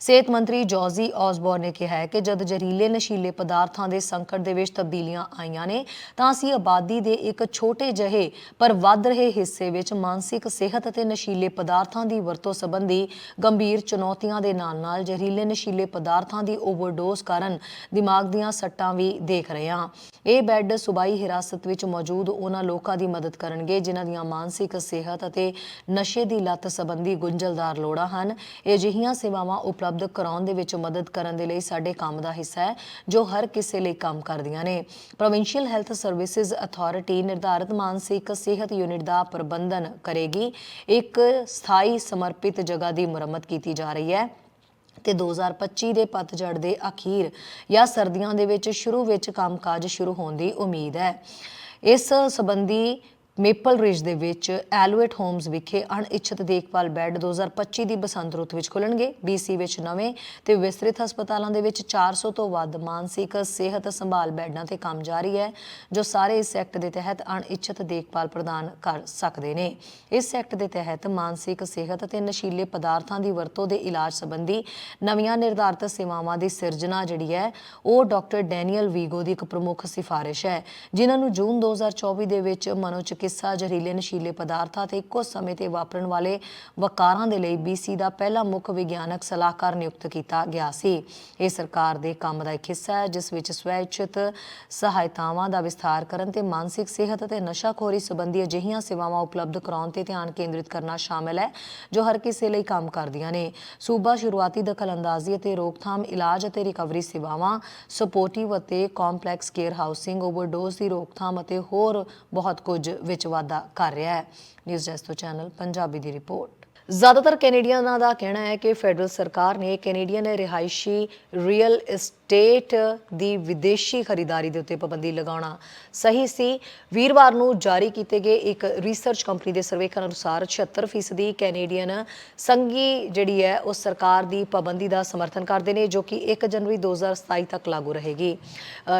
ਸਿਹਤ ਮੰਤਰੀ ਜੋਜ਼ੀ ਔਸਬੋਰਨ ਨੇ ਕਿਹਾ ਹੈ ਕਿ ਜਦ ਜ਼ਹਿਰੀਲੇ ਨਸ਼ੀਲੇ ਪਦਾਰਥਾਂ ਦੇ ਸੰਕਟ ਦੇ ਵਿੱਚ ਤਬਦੀਲੀਆਂ ਆਈਆਂ ਨੇ, ਤਾਂ ਅਸੀਂ ਆਬਾਦੀ ਦੇ ਇੱਕ ਛੋਟੇ ਜਿਹੇ ਪਰ ਵੱਧ ਰਹੇ ਹਿੱਸੇ ਵਿੱਚ ਮਾਨਸਿਕ ਸਿਹਤ ਅਤੇ ਨਸ਼ੀਲੇ ਪਦਾਰਥਾਂ ਦੀ ਵਰਤੋਂ ਸੰਬੰਧੀ ਗੰਭੀਰ ਚੁਣੌਤੀਆਂ ਦੇ ਨਾਲ-ਨਾਲ ਜ਼ਹਿਰੀਲੇ ਨਸ਼ੀਲੇ ਪਦਾਰਥਾਂ ਦੀ ਓਵਰਡੋਜ਼ ਕਾਰਨ ਦਿਮਾਗ ਦੀਆਂ ਸੱਟਾਂ ਵੀ ਦੇਖ ਰਹੇ ਹਾਂ। ਇਹ ਬੈੱਡ ਸੁਬਾਈ ਹਿਰਾਸਤ ਵਿੱਚ ਮੌਜੂਦ ਉਹਨਾਂ ਲੋਕਾਂ ਦੀ ਮਦਦ ਕਰਨਗੇ, ਜਿਨ੍ਹਾਂ ਦੀਆਂ ਮਾਨਸਿਕ ਸਿਹਤ ਅਤੇ ਨਸ਼ੇ ਦੀ ਲੱਤ ਸੰਬੰਧੀ ਗੁੰਝਲਦਾਰ ਲੋੜਾਂ ਹਨ। ਇਹ ਅਜਿਹੀਆਂ ਸੇਵਾਵਾਂ ਉਪਲਬਧ ਕਰਾਉਣ ਦੇ ਵਿੱਚ ਮਦਦ ਕਰਨ ਦੇ ਲਈ ਸਾਡੇ ਕੰਮ ਦਾ ਹਿੱਸਾ ਹੈ, ਜੋ ਹਰ ਕਿਸੇ ਲਈ ਕੰਮ ਕਰਦੀਆਂ ਨੇ। ਪ੍ਰੋਵਿੰਸ਼ੀਅਲ ਹੈਲਥ ਸਰਵਿਸਿਜ਼ ਅਥਾਰਟੀ ਨਿਰਧਾਰਿਤ ਮਾਨਸਿਕ ਸਿਹਤ ਯੂਨਿਟ ਦਾ ਪ੍ਰਬੰਧਨ ਕਰੇਗੀ। ਇੱਕ ਸਥਾਈ ਸਮਰਪਿਤ ਜਗ੍ਹਾ ਦੀ ਮੁਰੰਮਤ ਕੀਤੀ ਜਾ ਰਹੀ ਹੈ ਤੇ 2025 ਦੇ ਪਤਝੜ ਦੇ ਅਖੀਰ ਜਾਂ ਸਰਦੀਆਂ ਦੇ ਵਿੱਚ ਸ਼ੁਰੂ ਵਿੱਚ ਕੰਮਕਾਜ ਸ਼ੁਰੂ ਹੋਣ ਦੀ ਉਮੀਦ ਹੈ। ਇਸ ਸੰਬੰਧੀ ਮੇਪਲ ਰਿਜ ਦੇ ਵਿੱਚ ਐਲੂਏਟ ਹੋਮਸ ਵਿਖੇ ਅਣਇੱਛਤ ਦੇਖਭਾਲ ਬੈੱਡ 2025 ਦੀ ਬਸੰਤ ਰੁੱਤ ਵਿੱਚ ਖੁੱਲਣਗੇ। BC ਵਿੱਚ ਨਵੇਂ ਤੇ ਵਿਸਤ੍ਰਿਤ ਹਸਪਤਾਲਾਂ ਦੇ ਵਿੱਚ 400 ਤੋਂ ਵੱਧ ਮਾਨਸਿਕ ਸਿਹਤ ਸੰਭਾਲ ਬੈੱਡਾਂ ਤੇ ਕੰਮ ਜਾਰੀ ਹੈ, ਜੋ ਸਾਰੇ ਇਸ ਐਕਟ ਦੇ ਤਹਿਤ ਅਣਇੱਛਤ ਦੇਖਭਾਲ ਪ੍ਰਦਾਨ ਕਰ ਸਕਦੇ ਨੇ। ਇਸ ਐਕਟ ਦੇ ਤਹਿਤ ਮਾਨਸਿਕ ਸਿਹਤ ਅਤੇ ਨਸ਼ੀਲੇ ਪਦਾਰਥਾਂ ਦੀ ਵਰਤੋਂ ਦੇ ਇਲਾਜ ਸੰਬੰਧੀ ਨਵੀਆਂ ਨਿਰਧਾਰਤ ਸੇਵਾਵਾਂ ਦੀ ਸਿਰਜਣਾ ਜਿਹੜੀ ਹੈ, ਉਹ ਡਾਕਟਰ ਡੈਨੀਅਲ ਵੀਗੋ ਦੀ ਇੱਕ ਪ੍ਰਮੁੱਖ ਸਿਫਾਰਿਸ਼ ਹੈ, ਜਿਨ੍ਹਾਂ ਨੂੰ ਜੂਨ 2024 ਦੇ ਵਿੱਚ ਕਿੱਸਾ, ਜ਼ਹਿਰੀਲੇ ਨਸ਼ੀਲੇ ਪਦਾਰਥਾਂ ਤੇ ਇੱਕੋ ਸਮੇਂ ਤੇ ਵਾਪਰਨ ਵਾਲੇ ਵਕਾਰਾਂ ਦੇ ਲਈ BC ਦਾ ਪਹਿਲਾ ਮੁੱਖ ਵਿਗਿਆਨਕ ਸਲਾਹਕਾਰ ਨਿਯੁਕਤ ਕੀਤਾ ਗਿਆ ਸੀ। ਇਹ ਸਰਕਾਰ ਦੇ ਕੰਮ ਦਾ ਇੱਕ ਹਿੱਸਾ ਹੈ, ਜਿਸ ਵਿੱਚ ਸਵੈਚਿਤ ਸਹਾਇਤਾਵਾਂ ਦਾ ਵਿਸਥਾਰ ਕਰਨ ਤੇ ਮਾਨਸਿਕ ਸਿਹਤ ਅਤੇ ਨਸ਼ਾਖੋਰੀ ਸੰਬੰਧੀ ਅਜਿਹੀਆਂ ਸੇਵਾਵਾਂ ਉਪਲਬਧ ਕਰਾਉਣ ਤੇ ਧਿਆਨ ਕੇਂਦਰਿਤ ਕਰਨਾ ਸ਼ਾਮਲ ਹੈ, ਜੋ ਹਰ ਕਿਸੇ ਲਈ ਕੰਮ ਕਰਦੀਆਂ ਨੇ। ਸੂਬਾ ਸ਼ੁਰੂਆਤੀ ਦਖਲਅੰਦਾਜ਼ੀ ਅਤੇ ਰੋਕਥਾਮ ਇਲਾਜ ਅਤੇ ਰਿਕਵਰੀ ਸੇਵਾਵਾਂ, ਸਪੋਰਟਿਵ ਅਤੇ ਕੰਪਲੈਕਸ ਕੇਅਰ ਹਾਊਸਿੰਗ, ਓਵਰਡੋਜ਼ ਦੀ ਰੋਕਥਾਮ ਅਤੇ ਹੋਰ ਬਹੁਤ ਕੁਝ ਵਿੱਚ ਵਾਧਾ ਕਰ ਰਿਹਾ ਹੈ। ਨਿਊਜ਼ ਡੈਸਕ ਤੋਂ ਚੈਨਲ ਪੰਜਾਬੀ ਦੀ ਰਿਪੋਰਟ। ਜ਼ਿਆਦਾਤਰ ਕੈਨੇਡੀਅਨਾਂ ਦਾ ਕਹਿਣਾ ਹੈ ਕਿ ਫੈਡਰਲ ਸਰਕਾਰ ਨੇ ਕੈਨੇਡੀਅਨ ਰਿਹਾਇਸ਼ੀ ਰੀਅਲ ਇਸਟੇਟ ਦੀ ਵਿਦੇਸ਼ੀ ਖਰੀਦਦਾਰੀ ਦੇ ਉੱਤੇ ਪਾਬੰਦੀ ਲਗਾਉਣਾ ਸਹੀ ਸੀ। ਵੀਰਵਾਰ ਨੂੰ ਜਾਰੀ ਕੀਤੇ ਗਏ ਇੱਕ ਰਿਸਰਚ ਕੰਪਨੀ ਦੇ ਸਰਵੇਖਣ ਅਨੁਸਾਰ 76% ਕੈਨੇਡੀਅਨ ਸੰਘੀ ਜਿਹੜੀ ਹੈ, ਉਹ ਸਰਕਾਰ ਦੀ ਪਾਬੰਦੀ ਦਾ ਸਮਰਥਨ ਕਰਦੇ ਨੇ, ਜੋ ਕਿ 1 ਜਨਵਰੀ 2027 ਤੱਕ ਲਾਗੂ ਰਹੇਗੀ।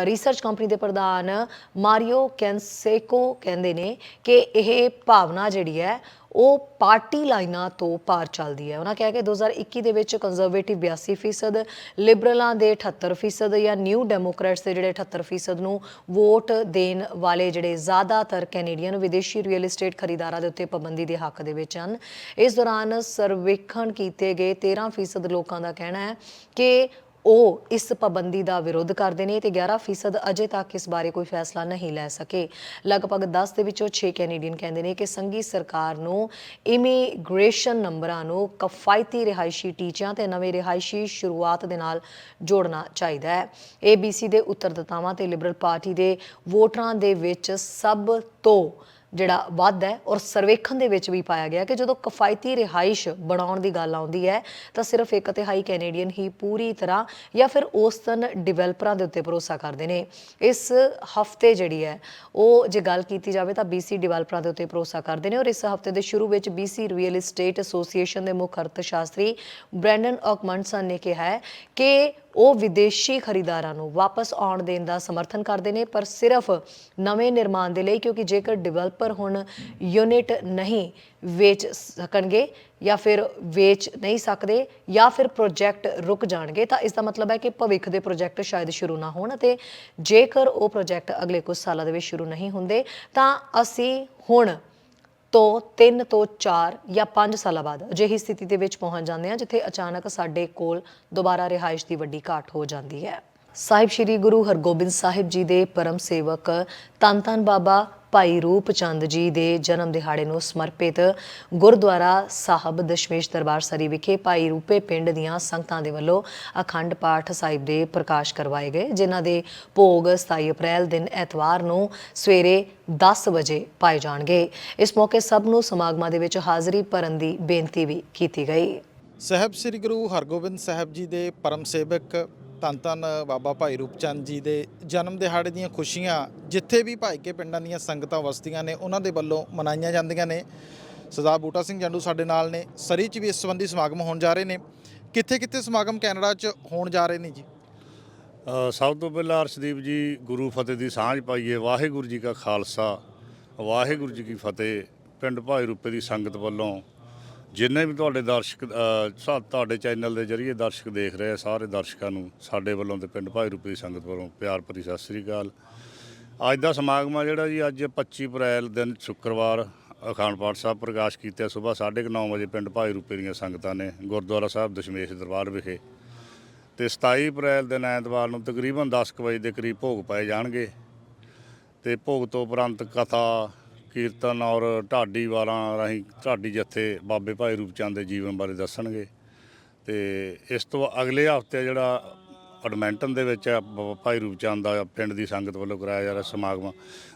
ਰਿਸਰਚ ਕੰਪਨੀ ਦੇ ਪ੍ਰਧਾਨ ਮਾਰੀਓ ਕੈਨਸੇਕੋ ਕਹਿੰਦੇ ਨੇ ਕਿ ਇਹ ਭਾਵਨਾ ਜਿਹੜੀ ਹੈ ਉਹ ਪਾਰਟੀ ਲਾਈਨਾਂ ਤੋਂ ਪਾਰ ਚੱਲਦੀ ਹੈ। ਉਹਨਾਂ ਕਿਹਾ ਕਿ 2021 ਦੇ ਵਿੱਚ ਕੰਜ਼ਰਵੇਟਿਵ 82% ਲਿਬਰਲਾਂ ਦੇ 78% ਜਾਂ ਨਿਊ ਡੈਮੋਕ੍ਰੇਟਸ ਦੇ ਜਿਹੜੇ 78% ਨੂੰ ਵੋਟ ਦੇਣ ਵਾਲੇ ਜਿਹੜੇ ਜ਼ਿਆਦਾਤਰ ਕੈਨੇਡੀਅਨ ਵਿਦੇਸ਼ੀ ਰੀਅਲ ਏਸਟੇਟ ਖਰੀਦਾਰਾਂ ਦੇ ਉੱਤੇ ਪਾਬੰਦੀ ਦੇ ਹੱਕ ਦੇ ਵਿੱਚ ਹਨ। ਇਸ ਦੌਰਾਨ ਸਰਵੇਖਣ ਕੀਤੇ ਗਏ 13% ਲੋਕਾਂ ਦਾ ਕਹਿਣਾ ਹੈ ਕਿ ਉਹ ਇਸ ਪਾਬੰਦੀ ਦਾ ਵਿਰੋਧ ਕਰਦੇ ਨੇ ਤੇ 11% ਅਜੇ ਤੱਕ ਇਸ ਬਾਰੇ ਕੋਈ ਫੈਸਲਾ ਨਹੀਂ ਲੈ ਸਕੇ। ਲਗਭਗ 10 ਦੇ ਵਿੱਚੋਂ 6 ਕੈਨੇਡੀਅਨ ਕਹਿੰਦੇ ਨੇ ਕਿ ਸੰਘੀ ਸਰਕਾਰ ਨੂੰ ਇਮੀਗ੍ਰੇਸ਼ਨ ਨੰਬਰਾਂ ਨੂੰ ਕਫਾਇਤੀ ਰਿਹਾਇਸ਼ੀ ਟੀਚਿਆਂ ਤੇ ਨਵੇਂ ਰਿਹਾਇਸ਼ੀ ਸ਼ੁਰੂਆਤ ਦੇ ਨਾਲ ਜੋੜਨਾ ਚਾਹੀਦਾ ਹੈ। ABC ਦੇ ਉੱਤਰਦਾਤਾਵਾਂ ਤੇ ਲਿਬਰਲ ਪਾਰਟੀ ਦੇ ਵੋਟਰਾਂ ਦੇ ਵਿੱਚ ਸਭ ਤੋਂ ਜਿਹੜਾ ਵੱਧ ਹੈ ਔਰ ਸਰਵੇਖਣ ਦੇ ਵਿੱਚ ਵੀ ਪਾਇਆ ਗਿਆ ਕਿ ਜਦੋਂ ਕਿਫਾਇਤੀ ਰਿਹਾਇਸ਼ ਬਣਾਉਣ ਦੀ ਗੱਲ ਆਉਂਦੀ ਹੈ, ਤਾਂ ਸਿਰਫ ਇੱਕ ਤਿਹਾਈ ਕੈਨੇਡੀਅਨ ਹੀ ਪੂਰੀ ਤਰ੍ਹਾਂ ਜਾਂ ਫਿਰ ਔਸਤਨ ਡਿਵੈਲਪਰਾਂ ਦੇ ਉੱਤੇ ਭਰੋਸਾ ਕਰਦੇ ਨੇ। ਇਸ ਹਫ਼ਤੇ ਜਿਹੜੀ ਹੈ, ਉਹ ਜੇ ਗੱਲ ਕੀਤੀ ਜਾਵੇ ਤਾਂ BC ਡਿਵੈਲਪਰਾਂ ਦੇ ਉੱਤੇ ਭਰੋਸਾ ਕਰਦੇ ਨੇ ਔਰ ਇਸ ਹਫ਼ਤੇ ਦੇ ਸ਼ੁਰੂ ਵਿੱਚ BC ਰੀਅਲ ਏਸਟੇਟ ਐਸੋਸੀਏਸ਼ਨ ਦੇ ਮੁੱਖ ਅਰਥ ਸ਼ਾਸਤਰੀ ਬ੍ਰੈਂਡਨ ਔਕਮੰਡਸਨ ਨੇ ਕਿਹਾ ਹੈ ਕਿ ਉਹ ਵਿਦੇਸ਼ੀ ਖਰੀਦਾਰਾਂ ਨੂੰ ਵਾਪਸ ਆਉਣ ਦੇਣ ਦਾ ਸਮਰਥਨ ਕਰਦੇ ਨੇ, ਪਰ ਸਿਰਫ ਨਵੇਂ ਨਿਰਮਾਣ ਦੇ ਲਈ, ਕਿਉਂਕਿ ਜੇਕਰ ਡਿਵੈਲਪਰ ਹੁਣ ਯੂਨਿਟ ਨਹੀਂ ਵੇਚ ਸਕਣਗੇ ਜਾਂ ਫਿਰ ਵੇਚ ਨਹੀਂ ਸਕਦੇ ਜਾਂ ਫਿਰ ਪ੍ਰੋਜੈਕਟ ਰੁਕ ਜਾਣਗੇ, ਤਾਂ ਇਸ ਦਾ ਮਤਲਬ ਹੈ ਕਿ ਭਵਿੱਖ ਦੇ ਪ੍ਰੋਜੈਕਟ ਸ਼ਾਇਦ ਸ਼ੁਰੂ ਨਾ ਹੋਣ ਅਤੇ ਜੇਕਰ ਉਹ ਪ੍ਰੋਜੈਕਟ ਅਗਲੇ ਕੁਝ ਸਾਲਾਂ ਦੇ ਵਿੱਚ ਸ਼ੁਰੂ ਨਹੀਂ ਹੁੰਦੇ, ਤਾਂ ਅਸੀਂ ਹੁਣ ਤੋਂ 3 ਤੋਂ 4 ਜਾਂ 5 ਸਾਲਾਂ ਬਾਅਦ ਅਜਿਹੀ ਸਥਿਤੀ ਦੇ ਵਿੱਚ ਪਹੁੰਚ ਜਾਂਦੇ ਹਾਂ, ਜਿੱਥੇ ਅਚਾਨਕ ਸਾਡੇ ਕੋਲ ਦੁਬਾਰਾ ਰਿਹਾਇਸ਼ ਦੀ ਵੱਡੀ ਘਾਟ ਹੋ ਜਾਂਦੀ ਹੈ। ਸਾਹਿਬ ਸ੍ਰੀ ਗੁਰੂ ਹਰਗੋਬਿੰਦ ਸਾਹਿਬ ਜੀ ਦੇ ਪਰਮ ਸੇਵਕ ਧੰਨ ਧੰਨ ਬਾਬਾ ਭਾਈ ਰੂਪ ਚੰਦ ਜੀ ਦੇ ਜਨਮ ਦਿਹਾੜੇ ਨੂੰ ਸਮਰਪਿਤ ਗੁਰਦੁਆਰਾ ਸਾਹਿਬ ਦਸ਼ਮੇਸ਼ ਦਰਬਾਰ ਸਰੀ ਵਿਖੇ ਭਾਈ ਰੂਪੇ ਪਿੰਡ ਦੀਆਂ ਸੰਗਤਾਂ ਦੇ ਵੱਲੋਂ ਅਖੰਡ ਪਾਠ ਸਾਹਿਬ ਦੇ ਪ੍ਰਕਾਸ਼ ਕਰਵਾਏ ਗਏ, ਜਿਨ੍ਹਾਂ ਦੇ ਭੋਗ 27 ਅਪ੍ਰੈਲ ਦਿਨ ਐਤਵਾਰ ਨੂੰ ਸਵੇਰੇ 10 ਵਜੇ ਪਾਏ ਜਾਣਗੇ। ਇਸ ਮੌਕੇ ਸਭ ਨੂੰ ਸਮਾਗਮਾਂ ਦੇ ਵਿੱਚ ਹਾਜ਼ਰੀ ਭਰਨ ਦੀ ਬੇਨਤੀ ਵੀ ਕੀਤੀ ਗਈ। ਸਾਹਿਬ ਸ੍ਰੀ ਗੁਰੂ ਹਰਗੋਬਿੰਦ ਸਾਹਿਬ ਜੀ ਦੇ ਪਰਮ ਸੇਵਕ ਧੰਨ ਧੰਨ ਬਾਬਾ ਭਾਈ ਰੂਪਚੰਦ ਜੀ ਦੇ ਜਨਮ ਦਿਹਾੜੇ ਦੀਆਂ ਖੁਸ਼ੀਆਂ, ਜਿੱਥੇ ਵੀ ਭਾਈ ਕੇ ਪਿੰਡਾਂ ਦੀਆਂ ਸੰਗਤਾਂ ਵਸਦੀਆਂ ਨੇ, ਉਹਨਾਂ ਦੇ ਵੱਲੋਂ ਮਨਾਈਆਂ ਜਾਂਦੀਆਂ ਨੇ। ਸਰਦਾਰ ਬੂਟਾ ਸਿੰਘ ਜੰਡੂ ਸਾਡੇ ਨਾਲ ਨੇ, ਸਰੀ 'ਚ ਵੀ ਇਸ ਸੰਬੰਧੀ ਸਮਾਗਮ ਹੋਣ ਜਾ ਰਹੇ ਨੇ। ਕਿੱਥੇ ਕਿੱਥੇ ਸਮਾਗਮ ਕੈਨੇਡਾ 'ਚ ਹੋਣ ਜਾ ਰਹੇ ਨੇ ਜੀ? ਸਭ ਤੋਂ ਪਹਿਲਾਂ ਅਰਸ਼ਦੀਪ ਜੀ, ਗੁਰੂ ਫਤਿਹ ਦੀ ਸਾਂਝ ਪਾਈਏ। ਵਾਹਿਗੁਰੂ ਜੀ ਕਾ ਖਾਲਸਾ, ਵਾਹਿਗੁਰੂ ਜੀ ਕੀ ਫਤਿਹ। ਪਿੰਡ ਭਾਈ ਰੂਪੇ ਦੀ ਸੰਗਤ ਵੱਲੋਂ ਜਿੰਨੇ ਵੀ ਤੁਹਾਡੇ ਦਰਸ਼ਕ ਅ, ਸਾ- ਤੁਹਾਡੇ ਚੈਨਲ ਦੇ ਜ਼ਰੀਏ ਦਰਸ਼ਕ ਦੇਖ ਰਹੇ ਆ ਸਾਰੇ ਦਰਸ਼ਕਾਂ ਨੂੰ ਸਾਡੇ ਵੱਲੋਂ ਤੇ ਪਿੰਡ ਭਾਈ ਰੂਪੇ ਦੀ ਸੰਗਤ ਵੱਲੋਂ ਪਿਆਰ ਭਰੀ ਸਤਿ ਸ੍ਰੀ ਅਕਾਲ। ਅੱਜ ਦਾ ਸਮਾਗਮ ਆ ਜਿਹੜਾ ਜੀ ਅੱਜ 25 ਅਪ੍ਰੈਲ ਦਿਨ ਸ਼ੁੱਕਰਵਾਰ ਅਖਾਣ ਪਾਠ ਸਾਹਿਬ ਪ੍ਰਕਾਸ਼ ਕੀਤੇ ਸਵੇਰ 9:30 ਵਜੇ ਪਿੰਡ ਭਾਈ ਰੂਪੇ ਦੀਆਂ ਸੰਗਤਾਂ ਨੇ ਗੁਰਦੁਆਰਾ ਸਾਹਿਬ ਦਸ਼ਮੇਸ਼ ਦਰਬਾਰ ਵਿਖੇ। ਤੇ 27 ਅਪ੍ਰੈਲ ਦਿਨ ਐਤਵਾਰ ਨੂੰ ਤਕਰੀਬਨ 10 ਕੁ ਵਜੇ ਦੇ ਕਰੀਬ ਭੋਗ ਪਾਏ ਜਾਣਗੇ। ਤੇ ਭੋਗ ਤੋਂ ਉਪਰੰਤ ਕਥਾ ਕੀਰਤਨ ਔਰ ਢਾਡੀ ਵਾਰਾਂ ਰਾਹੀਂ ਢਾਡੀ ਜਥੇ ਬਾਬੇ ਭਾਈ ਰੂਪਚੰਦ ਦੇ ਜੀਵਨ ਬਾਰੇ ਦੱਸਣਗੇ। ਤੇ ਇਸ ਤੋਂ ਅਗਲੇ ਹਫ਼ਤੇ ਜਿਹੜਾ ਐਡਮਿੰਟਨ ਦੇ ਵਿੱਚ ਬਾਬਾ ਭਾਈ ਰੂਪਚੰਦ ਦਾ ਪਿੰਡ ਦੀ ਸੰਗਤ ਵੱਲੋਂ ਕਰਾਇਆ ਜਾ ਰਿਹਾ ਸਮਾਗਮ,